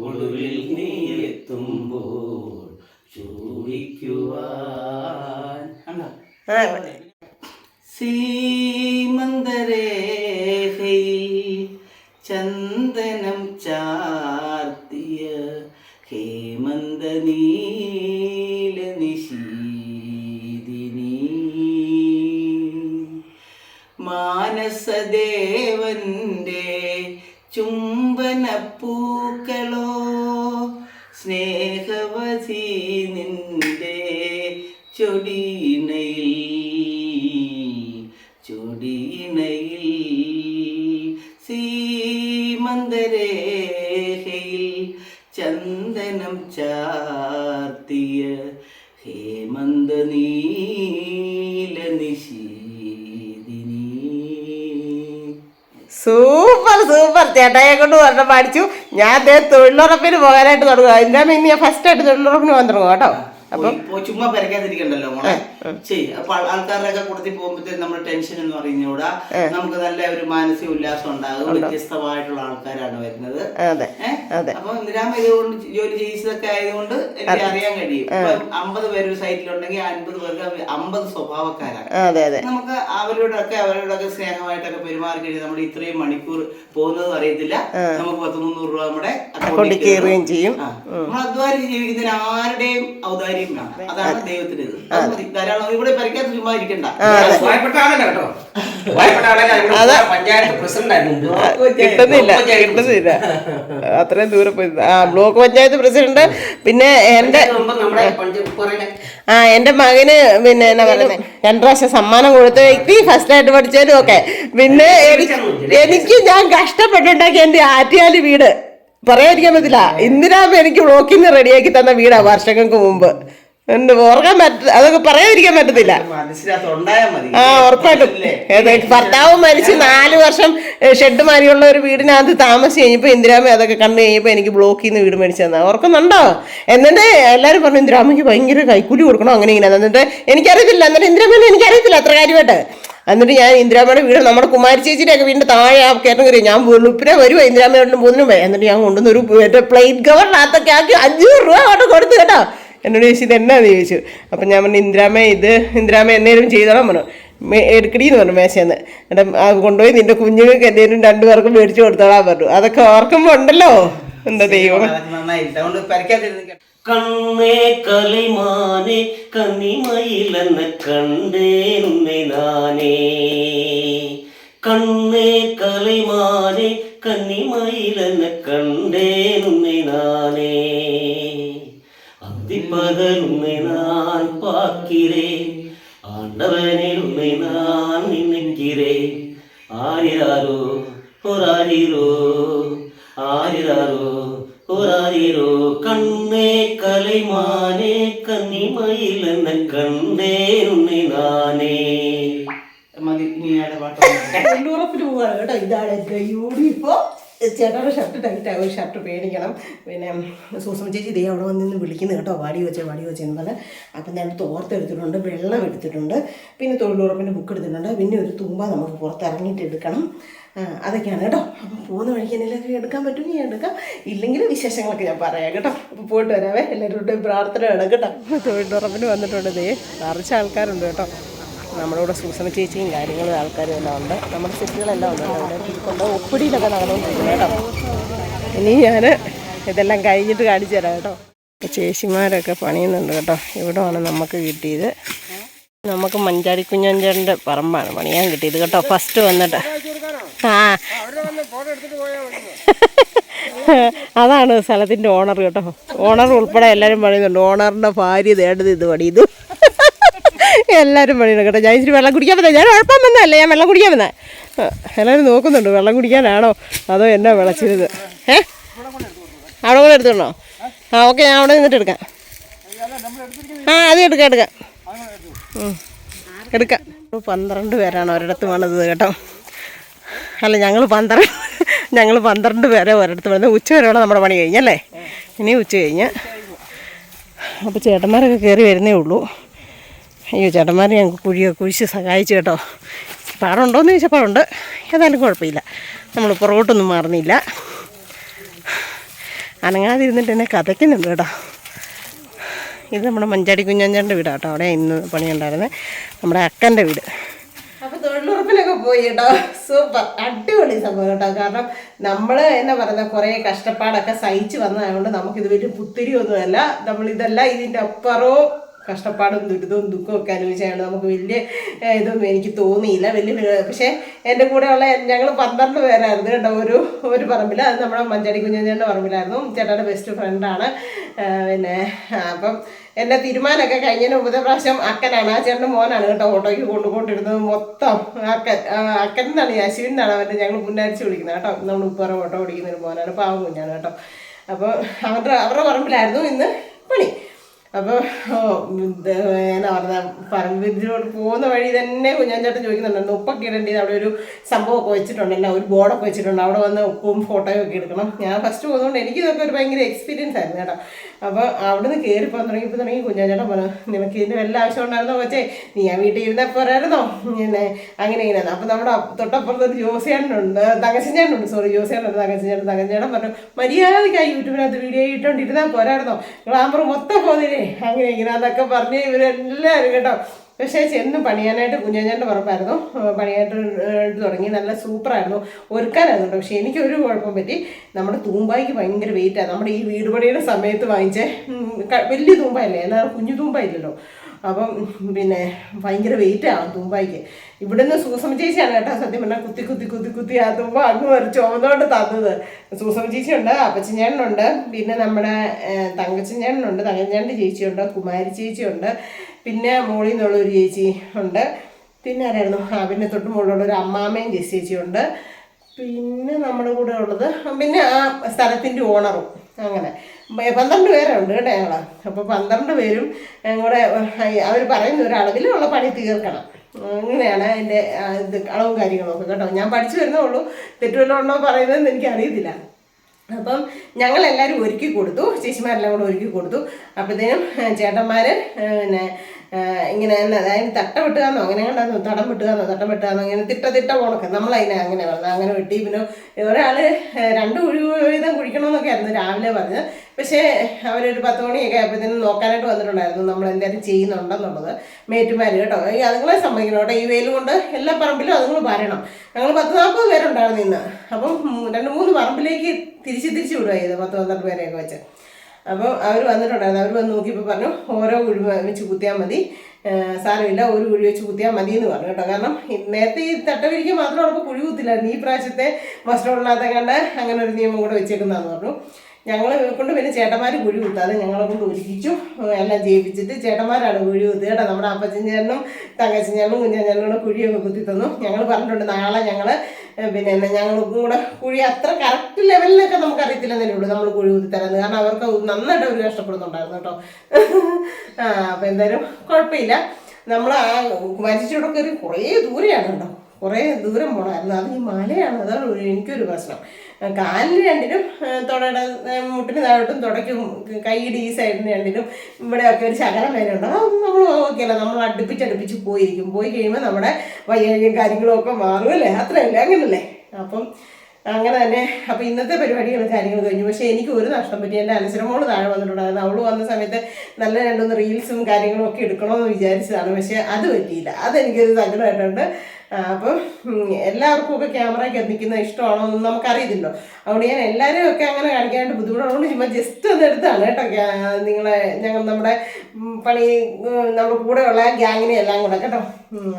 ഒടുവിൽ നീ എത്തുമ്പോൾ ചോദിക്കുവാൻ കണ്ടോ? സീമന്തരേഖയിൽ ചന്ദനം ചാർത്തിയ മാനസദേവന്റെ ചുംബന പൂക്കളോ സ്നേഹവധി നിന്റെ ചൊടിയിണയിൽ സൂപ്പർ സൂപ്പർ. ചേട്ടായെ കൊണ്ട് പറഞ്ഞ പാടിച്ചു ഞാൻ അദ്ദേഹം തൊഴിലുറപ്പിന് പോകാനായിട്ട് തുടങ്ങുക അതിന്റെ ഇനി ഞാൻ ഫസ്റ്റ് ആയിട്ട് തൊഴിലുറപ്പിന് തുടങ്ങും കേട്ടോ? അപ്പം ചുമ്മാ പെരക്കാതിരിക്കണ്ടല്ലോ മോളെ ചെയ് അപ്പൊ ആൾ- ആൾക്കാരുടെയൊക്കെ കൂട്ടത്തിൽ പോകുമ്പോഴത്തേക്ക് നമ്മുടെ ടെൻഷൻ എന്ന് പറഞ്ഞുകൂടാ നമുക്ക് നല്ല ഒരു മാനസിക ഉല്ലാസം ഉണ്ടാകും. വ്യത്യസ്തമായിട്ടുള്ള ആൾക്കാരാണ് വരുന്നത്. അപ്പൊ ഇന്ദിരാമ ഇതുകൊണ്ട് ജോലി ചെയ്യിച്ചതൊക്കെ ആയതുകൊണ്ട് എനിക്ക് അറിയാൻ കഴിയും. അമ്പത് പേര് ഒരു സൈറ്റിലുണ്ടെങ്കിൽ അൻപത് പേർക്ക് അമ്പത് സ്വഭാവക്കാരാണ്. നമുക്ക് അവരോടൊക്കെ അവരോടൊക്കെ സ്നേഹമായിട്ടൊക്കെ പെരുമാറി കഴിഞ്ഞാൽ നമ്മൾ ഇത്രയും മണിക്കൂർ പോകുന്നതും അറിയത്തില്ല. നമുക്ക് പത്ത് മുന്നൂറ് രൂപ നമ്മുടെ കൊണ്ട് അക്കൗണ്ടിൽ കയറുകയും ചെയ്യും. നമ്മൾ അധ്വാനിച്ച് ജീവിക്കുന്നതിന് ആരുടെയും ഔദാര്യം അതാണ് ദൈവത്തിന്റെ ഇത് ഇവിടെ പരിക്കാത്ത ചുമ്മാ ഇരിക്കണ്ട. വായ്പപ്പെട്ട ആളല്ല കേട്ടോ? പഞ്ചായത്ത് പ്രസിഡന്റ് ആയിരുന്നു കിട്ടുന്നില്ല കിട്ടുന്നില്ല. അത്രയും ദൂരെ പോയി. ആ ബ്ലോക്ക് പഞ്ചായത്ത് പ്രസിഡന്റ് പിന്നെ എന്റെ ആ എന്റെ മകന് പിന്നെ എന്നാ പറയുന്നത് രണ്ടു പ്രാവശ്യം സമ്മാനം കൊടുത്ത വ്യക്തി ഫസ്റ്റ് ആയിട്ട് പഠിച്ചതിനും ഒക്കെ. പിന്നെ എനിക്ക് ഞാൻ കഷ്ടപ്പെട്ടുണ്ടാക്കിയ എന്റെ ആറ്റിയാലി വീട്. പറയാതിരിക്കാൻ പറ്റില്ല. ഇന്ദിരാമ എനിക്ക് ബ്ലോക്കിൽ നിന്ന് റെഡിയാക്കി തന്ന വീടാ വർഷങ്ങൾക്ക് മുമ്പ്. ഉണ്ട് ഓർക്കാൻ പറ്റ അതൊക്കെ പറയാതിരിക്കാൻ പറ്റത്തില്ല. ആ ഉറപ്പായിട്ടും. ഭർത്താവ് മരിച്ച് നാല് വർഷം ഷെഡ് മാരിയുള്ള ഒരു വീടിനകത്ത് താമസിച്ച് കഴിഞ്ഞപ്പോൾ ഇന്ദിരാമ അതൊക്കെ കണ്ടു കഴിഞ്ഞപ്പോൾ എനിക്ക് ബ്ലോക്ക് നിന്ന് വീട് മേടിച്ചു തന്നെ ഓർക്കുന്നുണ്ടോ എന്നിട്ട് എല്ലാവരും പറഞ്ഞു ഇന്ദിരാമയ്ക്ക് ഭയങ്കര കൈക്കൂലി കൊടുക്കണം? അങ്ങനെ ഇങ്ങനെ. എന്നിട്ട് എനിക്കറിയത്തില്ല. എന്നിട്ട് ഇന്ദിരാമേനെ എനിക്കറിയത്തില്ല അത്ര കാര്യമായിട്ട്. എന്നിട്ട് ഞാൻ ഇന്ദിരാമയുടെ വീട് നമ്മുടെ കുമാരി ചേച്ചിയുടെ ഒക്കെ താഴെ ആ കയറി. ഞാൻ വെളുപ്പിനെ വരുമോ ഇന്ദിരാമയുടെ പോകുന്നതിനും എന്നിട്ട് ഞാൻ കൊണ്ടുവന്നൊരു മറ്റേ പ്ലേറ്റ് കവറിനകത്തൊക്കെ ആക്കി അഞ്ഞൂറ് രൂപ അവിടെ കൊടുത്തു കേട്ടോ. എന്നോട് ചോദിച്ചു ഇത് എന്നാന്ന് ചോദിച്ചു. അപ്പം ഞാൻ പറഞ്ഞു ഇന്ദിരാമ ഇത് ഇന്ദിരാമ എന്നേലും ചെയ്തോളാം പറഞ്ഞു. എടുക്കടിയെന്ന് പറഞ്ഞു മേശയെന്ന് എന്നിട്ട് അത് കൊണ്ടുപോയി നിന്റെ കുഞ്ഞുങ്ങൾക്ക് എന്തെങ്കിലും രണ്ടു പേർക്കും മേടിച്ചു കൊടുത്തോളാൻ പറഞ്ഞു. അതൊക്കെ ഓർക്കുമ്പോൾ ഉണ്ടല്ലോ. എന്താ ദൈവം. കണ്ണേ കളിമാനെ കണ്ണിമയിലെന്ന് കണ്ടേ നാനേ. കണ്ണേ കളിമാനെ കണ്ണിമയിലെന്ന് കണ്ടേനുന്നെ അന്തിപ്പകലുന്നെ நான் பார்க்கிறேன் ஆண்டவனே உன்னை நான் நினைக்கிறேன் ஆரிராரோ போராரிரோ ஆரிராரோ போராரிரோ கண்ணே கலைமானே கன்னிமயில் என்ன കണ്ടേൻ ഉന്നെ നാനേ മതി ഇനി ഇയാളുടെ പാട്ട് തൊഴിലുറപ്പിന് പോവാണ് കേട്ടോ ഇതാണ് എൻ്റെ യൂണിഫോം ചേട്ടന്റെ ഷർട്ട് ടൈറ്റ് ആകും ഷർട്ട് പേടിക്കണം. പിന്നെ സൂസം ചേച്ചി ദേ അവിടെ വന്നിന്ന് വിളിക്കുന്നു കേട്ടോ വാടി വെച്ചേ വാടി വെച്ചെന്ന് പറഞ്ഞാൽ അപ്പം ഞാൻ തോർത്തെടുത്തിട്ടുണ്ട് വെള്ളം എടുത്തിട്ടുണ്ട്. പിന്നെ തൊഴിലുറപ്പിന്റെ ബുക്ക് എടുത്തിട്ടുണ്ട്. പിന്നെ ഒരു തുമ്പ നമുക്ക് പുറത്തിറങ്ങിയിട്ട് എടുക്കണം. അതൊക്കെയാണ് കേട്ടോ. അപ്പം പോകുന്ന വഴിക്ക് എന്തെങ്കിലുമൊക്കെ എടുക്കാൻ ഞാൻ എടുക്കാം. ഇല്ലെങ്കിൽ വിശേഷങ്ങളൊക്കെ ഞാൻ പറയാം കേട്ടോ. അപ്പോൾ പോയിട്ട് വരാവേ. എല്ലാവരും പ്രാർത്ഥന വേണം കേട്ടോ. തൊഴിലുറപ്പിന് വന്നിട്ടുണ്ട് ദേ. നിറച്ച ആൾക്കാരുണ്ട് കേട്ടോ. നമ്മുടെ കൂടെ സൂസന ചേച്ചിയും കാര്യങ്ങളും ആൾക്കാരും എല്ലാം ഉണ്ട്. നമ്മുടെ സിറ്റികളെല്ലാം ഉണ്ട് അവിടെ കൊണ്ട് ഒപ്പിടിയിലൊക്കെ നടന്നുകൊണ്ടിരിക്കുന്നത് കേട്ടോ. ഇനി ഞാൻ ഇതെല്ലാം കഴിഞ്ഞിട്ട് കാണിച്ചു തരാം കേട്ടോ. ചേച്ചിമാരൊക്കെ പണിയുന്നുണ്ട് കേട്ടോ. ഇവിടെയാണ് നമുക്ക് കിട്ടിയത്. നമുക്ക് മഞ്ചാടി കുഞ്ഞഞ്ചേട്ടന്റെ പറമ്പാണ് പണിയാൻ കിട്ടിയത് കേട്ടോ. ഫസ്റ്റ് വന്നിട്ട്. ആ. അതാണ് സ്ഥലത്തിന്റെ ഓണർ കേട്ടോ. ഓണർ ഉൾപ്പെടെ എല്ലാവരും പണിയുന്നുണ്ട് ഓണറിന്റെ ഭാര്യ തേണ്ടത് ഇത് പണിയുന്നു. എല്ലാവരും പണിയുന്നു കേട്ടോ. ഞാൻ ഇച്ചിരി വെള്ളം കുടിക്കാൻ പറ്റാ ഞാൻ ഉഴപ്പാൻ വന്നതല്ലേ? ഞാൻ വെള്ളം കുടിക്കാൻ വന്നേ. എല്ലാവരും നോക്കുന്നുണ്ട്. വെള്ളം കുടിക്കാനാണോ? അതോ എന്നാ വിളച്ചിരുത് ഏ? അവിടെ കൂടെ എടുത്തോണോ ആ ഓക്കെ ഞാൻ അവിടെ നിന്നിട്ട് എടുക്കാം. ആ അത് എടുക്കാം എടുക്കാം. എടുക്കാം. പന്ത്രണ്ട് പേരാണ് ഒരിടത്ത് വേണത് കേട്ടോ. അല്ല ഞങ്ങൾ പന്ത്രണ്ട് ഞങ്ങൾ പന്ത്രണ്ട് പേരെ ഒരിടത്ത് വേണത് ഉച്ച വരെയുള്ള നമ്മുടെ പണി കഴിഞ്ഞല്ലേ? ഇനി ഉച്ച കഴിഞ്ഞ്. അപ്പോൾ ചേട്ടന്മാരൊക്കെ കയറി വരുന്നേ ഉള്ളൂ. അയ്യോ ചേട്ടന്മാരെ ഞങ്ങൾക്ക് കുഴിയൊക്കെ കുഴിച്ച് സഹായിച്ചു കേട്ടോ. പാടുണ്ടോയെന്ന് ചോദിച്ചാൽ പാടുണ്ട് ഏതായാലും കുഴപ്പമില്ല. നമ്മൾ പുറകോട്ടൊന്നും മാറുന്നില്ല. അനങ്ങാതിരുന്നിട്ട് എന്നെ കഥയ്ക്കുന്നുണ്ട് കേട്ടോ. ഇത് നമ്മുടെ മഞ്ചാടി കുഞ്ഞഞ്ചാന്റെ വീടാണ് കേട്ടോ. അവിടെ ഇന്ന് പണിയുണ്ടായിരുന്നത് നമ്മുടെ അക്കന്റെ വീട്. അപ്പോൾ തൊഴിലുറപ്പിനൊക്കെ പോയി കേട്ടോ. സൂപ്പർ. അടിപൊളി സംഭവം കേട്ടോ. കാരണം നമ്മൾ എന്നാ പറയുന്ന കുറേ കഷ്ടപ്പാടൊക്കെ സഹിച്ചു വന്നതുകൊണ്ട് നമുക്കിത് വലിയ പുത്തിരി ഒന്നുമല്ല നമ്മൾ ഇതെല്ലാം ഇതിന്റെ അപ്പുറവും കഷ്ടപ്പാടും ദുരിതവും ദുഃഖവും ഒക്കെ അനുഭവിച്ചാണ് നമുക്ക് വലിയ ഇതൊന്നും എനിക്ക് തോന്നിയില്ല. വലിയ പക്ഷെ എന്റെ കൂടെയുള്ള ഞങ്ങൾ പന്ത്രണ്ട് പേരായിരുന്നു കേട്ടോ ഒരു ഒരു പറമ്പിൽ അത് നമ്മുടെ മഞ്ചാടി കുഞ്ഞഞ്ചേന്റെ പറമ്പിലായിരുന്നു. ചേട്ടന്റെ ബെസ്റ്റ് ഫ്രണ്ടാണ് പിന്നെ അപ്പം എന്റെ തീരുമാനമൊക്കെ കഴിഞ്ഞതിന് മുമ്പത്തെ പ്രാവശ്യം അക്കനാണ്. ആ ചേട്ടന്റെ മോനാണ് കേട്ടോ ഓട്ടോയ്ക്ക് കൊണ്ടുപോയിട്ടിരുന്നത് മൊത്തം അക്കൻ അക്കൻ എന്നാണ് അശ്വിൻ എന്നാണ് അവന്റെ ഞങ്ങൾ പുന്നരിച്ച് വിളിക്കുന്നത് കേട്ടോ. നമ്മൾ ഉപ്പറ ഓട്ടോ ഓടിക്കുന്ന ഒരു മോനാണ്. പാവം കുഞ്ഞാണ് കേട്ടോ. അപ്പോൾ അവരുടെ അവരുടെ പറമ്പിലായിരുന്നു ഇന്ന് പണി. അപ്പോൾ എന്നാ പറഞ്ഞ പറമ്പിരിച്ചിലോട്ട് പോകുന്ന വഴി തന്നെ കുഞ്ഞാഞ്ചേട്ടൻ ചോദിക്കുന്നുണ്ടല്ലോ ഉപ്പൊക്കെ ഇടേണ്ടത് അവിടെ ഒരു സംഭവമൊക്കെ വെച്ചിട്ടുണ്ടല്ലോ ഒരു ബോർഡൊക്കെ വെച്ചിട്ടുണ്ട്. അവിടെ വന്ന് ഉപ്പും ഫോട്ടോയും ഒക്കെ എടുക്കണം. ഞാൻ ഫസ്റ്റ് പോകുന്നതുകൊണ്ട് എനിക്ക് ഇതൊക്കെ ഒരു ഭയങ്കര എക്സ്പീരിയൻസ് ആയിരുന്നു കേട്ടോ. അപ്പോൾ അവിടെ നിന്ന് കയറി പോകാൻ തുടങ്ങിയപ്പോൾ തുടങ്ങി കുഞ്ഞാഞ്ചേട്ടൻ പറഞ്ഞു നിനക്ക് ഇതിന് വല്ല ആവശ്യം ഉണ്ടായിരുന്നോ കൊച്ചേ? നീ ഞാൻ വീട്ടിൽ ഇരുന്നാൽ പോരായിരുന്നോ? പിന്നെ അങ്ങനെ ഇങ്ങനെ അപ്പോൾ നമ്മുടെ തൊട്ടപ്പുറത്ത് ഒരു ജോസിയാണ്ടുണ്ട് തങ്കച്ചേട്ടനുണ്ട് സോറി ജോസിയാനുണ്ട് തങ്കച്ചേട്ടൻ തങ്കച്ചേട്ടൻ പറഞ്ഞു മര്യാദയ്ക്കായി യൂട്യൂബിനകത്ത് വീഡിയോ ഇട്ടുകൊണ്ടിരുന്നാൽ പോരായിരുന്നോ? ഗ്ലാമർ മൊത്തം പോകുന്നില്ലേ അങ്ങനെ ഇങ്ങനെ എന്നൊക്കെ പറഞ്ഞ് ഇവരെല്ലാവരും കേട്ടോ. പക്ഷേ ചെന്ന് പണിയാനായിട്ട് കുഞ്ഞാഞ്ഞാന്റെ പറമ്പായിരുന്നു പണിയായിട്ട് തുടങ്ങി. നല്ല സൂപ്പറായിരുന്നു. ഒരുക്കാനായിരുന്നു പക്ഷേ എനിക്കൊരു കുഴപ്പം പറ്റി. നമ്മുടെ തൂമ്പായിക്ക് ഭയങ്കര വെയിറ്റാണ് നമ്മുടെ ഈ വീട് പണിയുടെ സമയത്ത് വാങ്ങിച്ച. വലിയ തൂമ്പായില്ലേ? അല്ലാതെ കുഞ്ഞു തൂമ്പായില്ലല്ലോ. അപ്പം പിന്നെ ഭയങ്കര വെയിറ്റ് ആണ് തുമ്പായിക്ക്. ഇവിടുന്ന് സൂസമ ചേച്ചിയാണ് കേട്ടോ സത്യം പറഞ്ഞാൽ കുത്തി കുത്തി കുത്തി കുത്തി ആ തുമ്പ അങ്ങ് വരെ ചുമന്നോണ്ട് തന്നത്. സൂസമ ചേച്ചിയുണ്ട് അപ്പച്ചഞ്ഞേണ്ണുണ്ട് പിന്നെ നമ്മുടെ തങ്കച്ചഞ്ഞേണ്ണുണ്ട് തങ്കച്ചേട്ടന്റെ ചേച്ചിയുണ്ട് കുമാരി ചേച്ചിയുണ്ട് പിന്നെ മോളിൽ നിന്നുള്ള ഒരു ചേച്ചി ഉണ്ട്. പിന്നെ ആരായിരുന്നു? ആ പിന്നെ തൊട്ട് മുകളിലുള്ള ഒരു അമ്മാമ്മയും ചേച്ചിയുണ്ട്. പിന്നെ നമ്മുടെ കൂടെ ഉള്ളത് പിന്നെ ആ സ്ഥലത്തിന്റെ ഓണറും അങ്ങനെ. പന്ത്രണ്ട് പേരുണ്ട് കേട്ടോ ഞങ്ങൾ അപ്പോൾ പന്ത്രണ്ട് പേരും കൂടെ അവർ പറയുന്ന ഒരളവിലുള്ള പണി തീർക്കണം. അങ്ങനെയാണ് ആ, ഇത് അളവും കാര്യങ്ങളൊക്കെ കേട്ടോ. ഞാൻ പഠിച്ചു വരുന്നേ ഉള്ളൂ. തെറ്റുവല്ലോണ്ടോ പറയുന്നതെന്ന് എനിക്കറിയത്തില്ല. അപ്പം ഞങ്ങളെല്ലാവരും ഒരുക്കി കൊടുത്തു. ചേച്ചിമാരെല്ലാം കൂടെ ഒരുക്കി കൊടുത്തു. അപ്പോഴത്തേനും ചേട്ടന്മാർ പിന്നെ ഇങ്ങനെ തന്നെ അതായത് തട്ട വെട്ടുകയെന്നോ അങ്ങനെ കണ്ടാന്നോ തടം വെട്ടുകയെന്നോ തട്ടം വെട്ടുകയെന്നോ ഇങ്ങനെ തിട്ട തിട്ട പോണൊക്കെ. നമ്മളതിനെ അങ്ങനെ പറഞ്ഞത് അങ്ങനെ വെട്ടി പിന്നെ ഒരാൾ രണ്ട് കുഴി കുഴിക്കണമെന്നൊക്കെ ആയിരുന്നു രാവിലെ പറഞ്ഞത് പക്ഷേ അവരൊരു പത്ത് മണിയൊക്കെ ആയപ്പോഴത്തേനും നോക്കാനായിട്ട് വന്നിട്ടുണ്ടായിരുന്നു നമ്മൾ എന്തായാലും ചെയ്യുന്നുണ്ടെന്നുള്ളത്. മേറ്റുമാർ കേട്ടോ. ഈ അതുങ്ങളെ സമ്മതിക്കണം കേട്ടോ. ഈ വെയിൽ കൊണ്ട് എല്ലാ പറമ്പിലും അതുങ്ങൾ വരണം ഞങ്ങൾ പത്ത് നാൽപ്പത് പേരുണ്ടായിരുന്നു ഇന്ന്. അപ്പം രണ്ട് മൂന്ന് പറമ്പിലേക്ക് തിരിച്ച് തിരിച്ച് ചെയ്ത് പത്ത് പന്ത്രണ്ട് പേരെയൊക്കെ വെച്ച്. അപ്പോൾ അവർ വന്നിട്ടുണ്ടായിരുന്നു. അവർ വന്ന് നോക്കിയപ്പോൾ പറഞ്ഞു ഓരോ കുഴി വെച്ച് കുത്തിയാൽ മതി. സാരമില്ല ഒരു കുഴി വെച്ച് കുത്തിയാൽ മതി എന്ന് പറഞ്ഞു കേട്ടോ. കാരണം നേരത്തെ ഈ തട്ടവിരിക്ക് മാത്രം ഉള്ളപ്പോൾ കുഴി കുത്തില്ലായിരുന്നു. ഈ പ്രാവശ്യത്തെ വസ്ത്രമില്ലാത്ത കണ്ട് അങ്ങനെ ഒരു നിയമം കൂടെ വെച്ചേക്കുന്നതെന്ന് പറഞ്ഞു. ഞങ്ങൾ കൊണ്ട് പിന്നെ ചേട്ടന്മാർ കുഴി കുത്താതെ ഞങ്ങളെ കൊണ്ട് ഒരുക്കിച്ചു. എല്ലാം ജയിപ്പിച്ചിട്ട് ചേട്ടന്മാരാണ് കുഴി കുത്തി കേട്ടോ. നമ്മുടെ അപ്പച്ചൻ ചേട്ടനും തങ്കച്ചൻ ചേട്ടനും കുഞ്ഞാൻ ചേട്ടനും കുഴിയൊക്കെ കുത്തി തന്നു. ഞങ്ങൾ പറഞ്ഞിട്ടുണ്ട് നാളെ ഞങ്ങൾ പിന്നെ എന്നാ ഞങ്ങൾക്കും കൂടെ കുഴി അത്ര കറക്റ്റ് ലെവലിലൊക്കെ നമുക്ക് അറിയത്തില്ലെന്നേ ഉള്ളൂ. നമ്മൾ കുഴി കുത്തി കാരണം അവർക്ക് നന്നായിട്ട് അവർ കഷ്ടപ്പെടുന്നുണ്ടായിരുന്നു കേട്ടോ. അപ്പം എന്തായാലും കുഴപ്പമില്ല. നമ്മൾ ആ മരിച്ചോടെ കയറി കുറേ ദൂരെയാണ് കേട്ടോ. കുറേ ദൂരം പോകണമായിരുന്നു അത് ഈ മലയാണ്. അതാണ് എനിക്കൊരു പ്രശ്നം. കാലിന് രണ്ടിനും തുടയുടെ മുട്ടിന് താഴോട്ടും തുടയ്ക്കും കൈയുടെ ഈ സൈഡിന് രണ്ടിനും ഇവിടെയൊക്കെ ഒരു ശകലം വേദനയുണ്ട് അതൊന്നും നമ്മൾ ഓക്കെയല്ല നമ്മൾ അടുപ്പിച്ചടുപ്പിച്ച് അടുപ്പിച്ച് പോയിരിക്കും. പോയി കഴിയുമ്പോൾ നമ്മുടെ വയ്യാഴിയും കാര്യങ്ങളും ഒക്കെ മാറും അല്ലേ? അത്രയല്ലേ? അങ്ങനല്ലേ? അപ്പം അങ്ങനെ തന്നെ. അപ്പം ഇന്നത്തെ പരിപാടികളും കാര്യങ്ങളും കഴിഞ്ഞു. പക്ഷേ എനിക്ക് ഒരു നഷ്ടം പറ്റി. എന്റെ അനുസരമോൾ താഴെ വന്നിട്ടുണ്ടായിരുന്നു. അവൾ വന്ന സമയത്ത് നല്ല രണ്ടൊന്ന് റീൽസും കാര്യങ്ങളും ഒക്കെ എടുക്കണമെന്ന് വിചാരിച്ചതാണ്. പക്ഷേ അത് പറ്റിയില്ല. അതെനിക്കൊരു സങ്കടമായിട്ടുണ്ട്. അപ്പം എല്ലാവർക്കും ഒക്കെ ക്യാമറയ്ക്ക് നിൽക്കുന്ന ഇഷ്ടമാണോ എന്ന് നമുക്കറിയില്ലല്ലോ അതുകൊണ്ട് ഞാൻ എല്ലാവരെയും ഒക്കെ അങ്ങനെ കാണിക്കാനായിട്ട് ബുദ്ധിമുട്ടുള്ളതുകൊണ്ട് ചുമ്മാ ജസ്റ്റ് ഒന്ന് എടുത്താണ് കേട്ടോ. നിങ്ങളെ ഞങ്ങൾ നമ്മുടെ പണി നമ്മുടെ കൂടെയുള്ള ഗ്യാങ്ങിനെ എല്ലാം കൂടെ കേട്ടോ.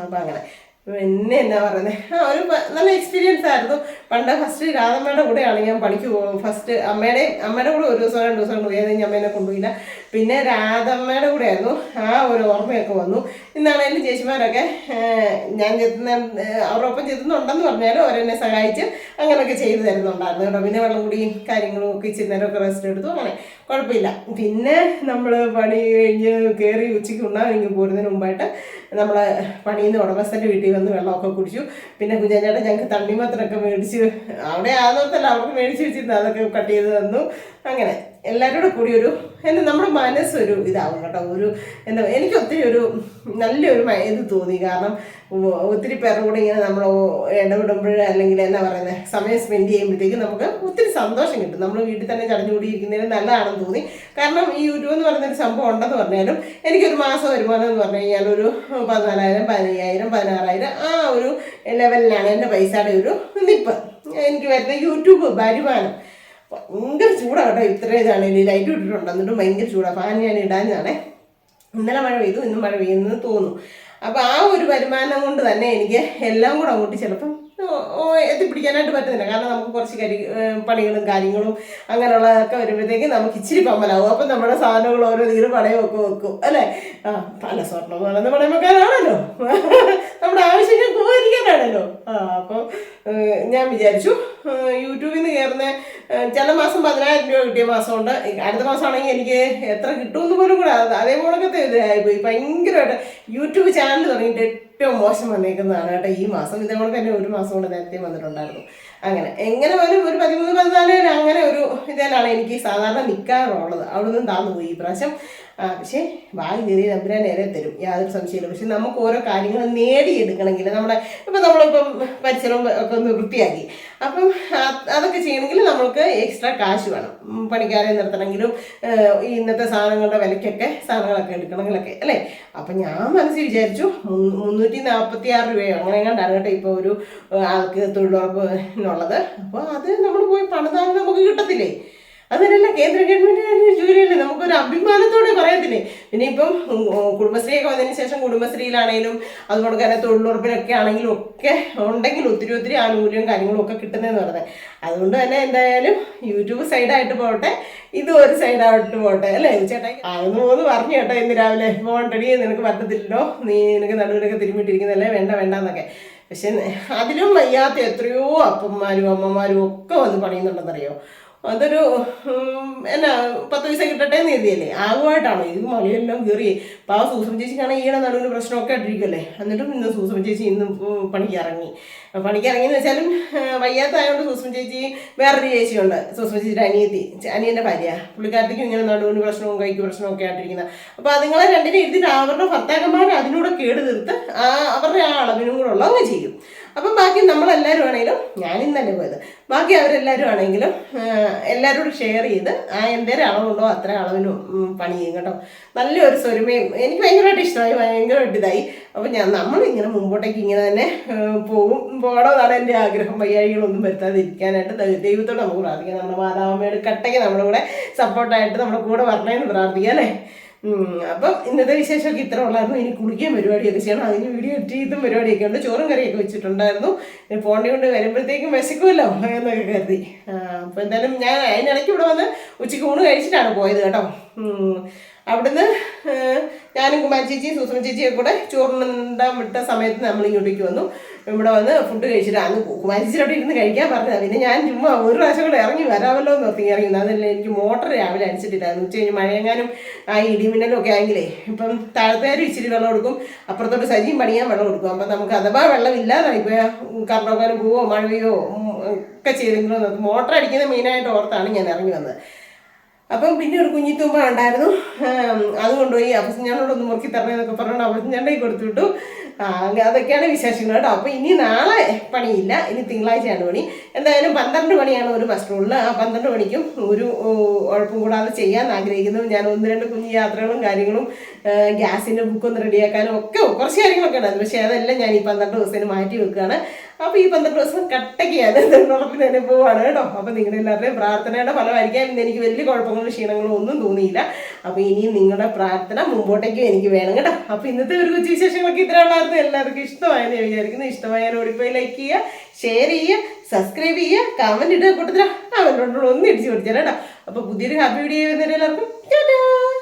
അപ്പം അങ്ങനെ. പിന്നെ എന്നാ പറയുന്നത് ആ ഒരു നല്ല എക്സ്പീരിയൻസ് ആയിരുന്നു. പണ്ട് ഫസ്റ്റ് രാധമ്മയുടെ കൂടെയാണ് ഞാൻ പണിക്ക് പോകും ഫസ്റ്റ് അമ്മയുടെ അമ്മയുടെ കൂടെ ഒരു ദിവസം രണ്ട് ദിവസം പോയി. ഞാൻ അമ്മേനെ കൊണ്ടുപോയില്ല. പിന്നെ രാധമ്മയുടെ കൂടെ ആയിരുന്നു ആ ഒരു ഓർമ്മയൊക്കെ വന്നു. ഇന്നാണെങ്കിലും ചേച്ചിമാരൊക്കെ ഏഹ്, ഞാൻ ചെത്തുന്ന ഏഹ്, അവരുടെ ഒപ്പം ചെത്തുന്നുണ്ടെന്ന് പറഞ്ഞാലും അവരെന്നെ സഹായിച്ച് അങ്ങനെയൊക്കെ ചെയ്തു തരുന്നുണ്ടായിരുന്നു കേട്ടോ. പിന്നെ വെള്ളം കുടിയും കാര്യങ്ങളും ഒക്കെ ഇച്ചിരി നേരമൊക്കെ റെസ്റ്റ് എടുത്തു. അങ്ങനെ കുഴപ്പമില്ല. പിന്നെ നമ്മൾ പണി കഴിഞ്ഞ് കയറി ഉച്ചയ്ക്ക് ഉണ്ണാൻ പോരുന്നതിന് മുമ്പായിട്ട് നമ്മൾ പണിയിൽ നിന്ന് ഉടമസ്ഥന്റെ വീട്ടിൽ വന്ന് വെള്ളമൊക്കെ കുടിച്ചു. പിന്നെ കുഞ്ഞാഞ്ഞാട്ടെ ഞങ്ങൾക്ക് തണ്ണിമത്തനൊക്കെ മേടിച്ച് അവിടെ ആദ്യത്തല്ല അവർക്ക് മേടിച്ച് വെച്ചിരുന്നു. അതൊക്കെ കട്ട് ചെയ്ത് തന്നു. അങ്ങനെ എല്ലാവരോടും കൂടി ഒരു എന്താ നമ്മുടെ മനസ്സൊരു ഇതാവും കേട്ടോ. ഒരു എന്താ എനിക്ക് ഒത്തിരി ഒരു നല്ലൊരു ഇത് തോന്നി. കാരണം ഒത്തിരി പേരുടെ കൂടെ ഇങ്ങനെ നമ്മൾ ഇടപെടുമ്പോൾ അല്ലെങ്കിൽ എന്നാ പറയുന്നത് സമയം സ്പെൻഡ് ചെയ്യുമ്പോഴത്തേക്ക് നമുക്ക് ഒത്തിരി സന്തോഷം കിട്ടും. നമ്മൾ വീട്ടിൽ തന്നെ ചടഞ്ഞുകൂടിയിരിക്കുന്നതിന് നല്ലതാണെന്ന് തോന്നി. കാരണം ഈ യൂട്യൂബ് എന്ന് പറയുന്നൊരു സംഭവം ഉണ്ടെന്ന് പറഞ്ഞാലും എനിക്കൊരു മാസം വരുമാനം എന്ന് പറഞ്ഞു കഴിഞ്ഞാൽ ഒരു പതിനാലായിരം പതിനയ്യായിരം പതിനാറായിരം ആ ഒരു ലെവലിലാണ് എന്റെ പൈസയുടെ ഒരു നിപ്പ്. എനിക്ക് വരുന്ന യൂട്യൂബ് വരുമാനം. ഭയങ്കര ചൂടാണ് കേട്ടോ ഇത്രയും ഇതാണ്. ലൈറ്റ് ഇട്ടിട്ടുണ്ട്. എന്നിട്ട് ഭയങ്കര ചൂടാണ് ഫാൻ ഞാൻ ഇടാഞ്ഞാണേ ഇന്നലെ മഴ പെയ്തു ഇന്നും മഴ പെയ്യുന്നു തോന്നുന്നു. അപ്പോൾ ആ ഒരു വരുമാനം കൊണ്ട് തന്നെ എനിക്ക് എല്ലാം കൂടെ അങ്ങോട്ട് ചിലപ്പം എത്തിപ്പിടിക്കാനായിട്ട് പറ്റുന്നില്ല. കാരണം നമുക്ക് കുറച്ച് കരി പണികളും കാര്യങ്ങളും അങ്ങനെയുള്ളതൊക്കെ വരുമ്പോഴത്തേക്ക് നമുക്ക് ഇച്ചിരി പമ്പലാവും. അപ്പം നമ്മുടെ സാധനങ്ങൾ ഓരോ നീര് പണയം ഒക്കെ വെക്കും. അല്ലേ? ആ പല സ്വർണം വേണമെന്ന് പണയം വെക്കാനാണല്ലോ. നമ്മുടെ ആവശ്യങ്ങൾ പോയിരിക്കാനാണല്ലോ ആ അപ്പം ഞാൻ വിചാരിച്ചു യൂട്യൂബിൽ നിന്ന് കയറുന്ന ചില മാസം പതിനായിരം രൂപ കിട്ടിയ മാസമുണ്ട്. അടുത്ത മാസമാണെങ്കിൽ എനിക്ക് എത്ര കിട്ടുമെന്ന് പോലും കൂടെ അത് അതേപോലൊക്കെ ഇതായിപ്പോയി ഭയങ്കരമായിട്ട് യൂട്യൂബ് ചാനൽ തുടങ്ങിയിട്ട് ഏറ്റവും മോശം വന്നേക്കുന്നതാണ് കേട്ടോ. ഈ മാസം ഇതേപോലെ തന്നെ ഒരു മാസം കൊണ്ട് നേരത്തെ വന്നിട്ടുണ്ടായിരുന്നു. അങ്ങനെ എങ്ങനെ പോലും ഒരു പതിമൂന്ന് പതിനാല് അങ്ങനെ ഒരു ഇതിലാണ് എനിക്ക് സാധാരണ നിൽക്കാറുള്ളത് അവിടെ നിന്നും താന്നു പോയി. ഈ പ്രാവശ്യം പക്ഷേ വായി കയറി നമ്പുരാൻ നേരെ തരും. യാതൊരു സംശയമില്ല പക്ഷെ നമുക്ക് ഓരോ കാര്യങ്ങൾ നേടിയെടുക്കണമെങ്കിൽ നമ്മുടെ ഇപ്പം നമ്മളിപ്പം പരിസരം ഒക്കെ ഒന്ന് വൃത്തിയാക്കി. അപ്പം അതൊക്കെ ചെയ്യണമെങ്കിൽ നമ്മൾക്ക് എക്സ്ട്രാ കാശ് വേണം. പണിക്കാരെ നിർത്തണമെങ്കിലും ഇന്നത്തെ സാധനങ്ങളുടെ വിലയ്ക്കൊക്കെ സാധനങ്ങളൊക്കെ എടുക്കണമെങ്കിലൊക്കെ അല്ലേ? അപ്പം ഞാൻ മനസ്സിൽ വിചാരിച്ചു മുന്നൂ- മുന്നൂറ്റി നാൽപ്പത്തി ആറ് രൂപയോ അങ്ങനെ കണ്ടാണ് കേട്ടോ ഇപ്പോൾ ഒരു ആൾക്ക് തൊഴിലുറപ്പ് എന്നുള്ളത്. അപ്പോൾ അത് നമ്മൾ പോയി പണിതാൽ നമുക്ക് കിട്ടത്തില്ലേ? അതിനെല്ലാം കേന്ദ്ര ഗവൺമെന്റ് ജോലിയല്ലേ? നമുക്കൊരു അഭിമാനത്തോടെ പറയത്തില്ലേ? പിന്നെ ഇപ്പം കുടുംബശ്രീയൊക്കെ വന്നതിന് ശേഷം കുടുംബശ്രീയിലാണേലും അതുപോലെ തന്നെ തൊഴിലുറപ്പിലൊക്കെ ആണെങ്കിലും ഒക്കെ ഉണ്ടെങ്കിൽ ഒത്തിരി ഒത്തിരി ആനുകൂല്യവും കാര്യങ്ങളും ഒക്കെ കിട്ടുന്നതെന്ന് പറഞ്ഞത് അതുകൊണ്ട് തന്നെ എന്തായാലും യൂട്യൂബ് സൈഡായിട്ട് പോകട്ടെ. ഇത് ഒരു സൈഡായിട്ട് പോകട്ടെ അല്ലേ? ചേട്ടാ അതൊന്നും ഒന്ന് പറഞ്ഞു കേട്ടോ ഇന്ന് രാവിലെ. പോകണ്ടടി നിനക്ക് പറ്റത്തില്ലല്ലോ. നീ നിനക്ക് നടുവിലൊക്കെ തിരുമ്മിട്ടിരിക്കുന്നതല്ലേ? വേണ്ട വേണ്ട എന്നൊക്കെ പക്ഷെ അതിലും വയ്യാത്ത എത്രയോ അപ്പന്മാരും അമ്മമാരും ഒക്കെ വന്ന് പണിയുന്നുണ്ടെന്നറിയോ? അതൊരു എന്നാ പത്ത് പൈസ കിട്ടട്ടെ എന്ന് എഴുതിയല്ലേ ആകുമായിട്ടാണോ ഇത് മലയെല്ലാം കയറി പാവ സൂസം ചേച്ചിക്കാണെങ്കിൽ ഈയിടെ നടുവിന് പ്രശ്നമൊക്കെ ആയിട്ടിരിക്കുമല്ലേ എന്നിട്ടും ഇന്ന് സൂസം ചേച്ചി ഇന്ന് പണിക്കിറങ്ങി പണിക്ക് ഇറങ്ങി. പണിക്ക് ഇറങ്ങിയെന്ന് വെച്ചാലും വയ്യാത്തതായതുകൊണ്ട് സൂസം ചേച്ചി വേറൊരു ചേച്ചിയുണ്ട്. സൂസം ചേച്ചിയുടെ അനിയത്തി. അനിയന്റെ ഭാര്യ. പുള്ളിക്കാരത്തേക്കും ഇങ്ങനെ നടുവിന് പ്രശ്നവും കൈക്ക് പ്രശ്നവും ഒക്കെ ആയിട്ടിരിക്കുന്നത് അപ്പോൾ അതുങ്ങളെ രണ്ടിനെ എഴുതിയിട്ട് അവരുടെ ഭർത്താക്കന്മാർ അതിനൂടെ കേട് തീർത്ത് അവരുടെ ആ അളവിനും കൂടെ ഉള്ള ചെയ്യും. അപ്പം ബാക്കി നമ്മളെല്ലാവരും ആണെങ്കിലും ഞാൻ ഇന്നലെ പോയത്. ബാക്കി അവരെല്ലാവരും ആണെങ്കിലും എല്ലാവരോടും ഷെയർ ചെയ്ത് ആ എന്തേരം അളവുണ്ടോ അത്ര അളവിന് പണി ചെയ്യും കേട്ടോ. നല്ലൊരു സ്വരുമയും എനിക്ക് ഭയങ്കരമായിട്ട് ഇഷ്ടമായി ഭയങ്കരമായിട്ട് ഇതായി അപ്പം ഞാൻ നമ്മളിങ്ങനെ മുമ്പോട്ടേക്ക് ഇങ്ങനെ തന്നെ പോകും പോകണമെന്നാണ് എന്റെ ആഗ്രഹം. വയ്യാഴികളൊന്നും വരുത്താതിരിക്കാനായിട്ട് ദൈവത്തോട് നമുക്ക് പ്രാർത്ഥിക്കാം. നമ്മുടെ മാതാവമ്മയുടെ കട്ടയ്ക്ക് നമ്മുടെ കൂടെ സപ്പോർട്ടായിട്ട് നമ്മുടെ കൂടെ വരണമെന്ന് പ്രാർത്ഥിക്കാം അല്ലേ? അപ്പം ഇന്നത്തെ വിശേഷമൊക്കെ ഇത്ര ഉള്ളായിരുന്നു. ഇനി കുളിക്കാൻ പരിപാടിയൊക്കെ ചെയ്യണം. അതിന് വീഡിയോ എഡിറ്റ് ചെയ്തും പരിപാടിയൊക്കെ ഉണ്ട്. ചോറും കറിയൊക്കെ വെച്ചിട്ടുണ്ടായിരുന്നു. പോണ്ടി കൊണ്ട് വരുമ്പോഴത്തേക്കും വിശക്കുമല്ലോ എന്നൊക്കെ കരുതി. അപ്പോൾ എന്തായാലും ഞാൻ അതിനിടയ്ക്ക് ഇവിടെ വന്ന് ഉച്ചയ്ക്ക് ഊണ് കഴിച്ചിട്ടാണ് പോയത് കേട്ടോ. അവിടുന്ന് ഞാനും കുമാരി ചേച്ചി സൂസന ചേച്ചിയെ കൂടെ ചോറിനുണ്ടാൻ വിട്ട സമയത്ത് നമ്മൾ ഇങ്ങോട്ടേക്ക് വന്നു. ഇവിടെ വന്ന് ഫുഡ് കഴിച്ചിട്ട് അന്ന് കുമാരി അവിടെ ഇരുന്ന് കഴിക്കാൻ പറഞ്ഞത്. പിന്നെ ഞാൻ ചുമ്മാ ഒരു പ്രാവശ്യം കൂടെ ഇറങ്ങി വരാമല്ലോ എന്ന് ഓർത്തി ഇറങ്ങി അതല്ല എനിക്ക് മോട്ടർ രാവിലെ അടിച്ചിട്ടില്ലായിരുന്നു. ഉച്ച കഴിഞ്ഞ് മഴയെങ്ങാനും ആ ഇടിമിന്നലും ഒക്കെ ആയെങ്കിലേ ഇപ്പം താഴത്തേരും ഇച്ചിരി വെള്ളം കൊടുക്കും അപ്പുറത്തോട്ട് സജിയും പണിയാൻ വെള്ളം കൊടുക്കും. അപ്പം നമുക്ക് അഥവാ വെള്ളം ഇല്ലാതായി പോയാൽ കറണ്ടോക്കാനും പോവോ മഴയോ ഒക്കെ ചെയ്തെങ്കിലും മോട്ടർ അടിക്കുന്നത് മെയിനായിട്ട് ഓർത്താണ് ഞാൻ ഇറങ്ങി വന്നത്. അപ്പം പിന്നെ ഒരു കുഞ്ഞിത്തുമ്പ ഉണ്ടായിരുന്നു അത് കൊണ്ടുപോയി ഒന്ന് മുറുക്കി തരണമെന്നൊക്കെ പറഞ്ഞുകൊണ്ട് അപ്പച്ചഞ്ഞാണ്ടേ കൊടുത്തു വിട്ടു അതൊക്കെയാണ് വിശേഷങ്ങൾ കേട്ടോ. അപ്പം ഇനി നാളെ പണിയില്ല. ഇനി തിങ്കളാഴ്ചയാണ് പണി. എന്തായാലും പന്ത്രണ്ട് മണിയാണ് ഒരു ബസ് റൂളിൽ ആ പന്ത്രണ്ട് മണിക്കും ഒരു ഉഴപ്പും കൂടാതെ ചെയ്യാൻ ആഗ്രഹിക്കുന്നു. ഞാൻ ഒന്ന് രണ്ട് കുഞ്ഞു യാത്രകളും കാര്യങ്ങളും ഗ്യാസിന്റെ ബുക്കൊന്ന് റെഡിയാക്കാനും ഒക്കെ കുറച്ച് കാര്യങ്ങളൊക്കെ ഉണ്ടായിരുന്നു. പക്ഷേ അതെല്ലാം ഞാൻ ഈ പന്ത്രണ്ട് ദിവസത്തിന് മാറ്റി വെക്കുകയാണ്. അപ്പോൾ ഈ ദിവസം കട്ടയ്ക്ക് പോവാണ് കേട്ടോ. അപ്പോൾ നിങ്ങളുടെ എല്ലാവരുടെയും പ്രാർത്ഥനയുടെ ഫലമായിരിക്കാം. ഇന്ന് എനിക്ക് വലിയ കുഴപ്പങ്ങളും ക്ഷീണങ്ങളും ഒന്നും തോന്നിയില്ല. അപ്പോൾ ഇനിയും നിങ്ങളുടെ പ്രാർത്ഥന മുമ്പോട്ടേക്കും എനിക്ക് വേണം കേട്ടോ. അപ്പോൾ ഇന്നത്തെ ഒരു കൊച്ചു വിശേഷങ്ങളൊക്കെ ഇത്ര ഉള്ളായിരുന്നു എല്ലാവർക്കും ഇഷ്ടമായെന്ന് ഞാൻ വിചാരിക്കുന്നു. ഇഷ്ടമായാൽ ഓടിപ്പോയി ലൈക്ക് ചെയ്യുക ഷെയർ ചെയ്യുക സബ്സ്ക്രൈബ് ചെയ്യുക കമന്റ് ഇടുക. കൂട്ടത്തിൽ അവരോട് ഒന്ന് ഇടിച്ചു കൊടുത്തരാം കേട്ടോ. അപ്പോൾ പുതിയൊരു ഹാപ്പി വീഡിയോ വരുന്നവരെ എല്ലാവർക്കും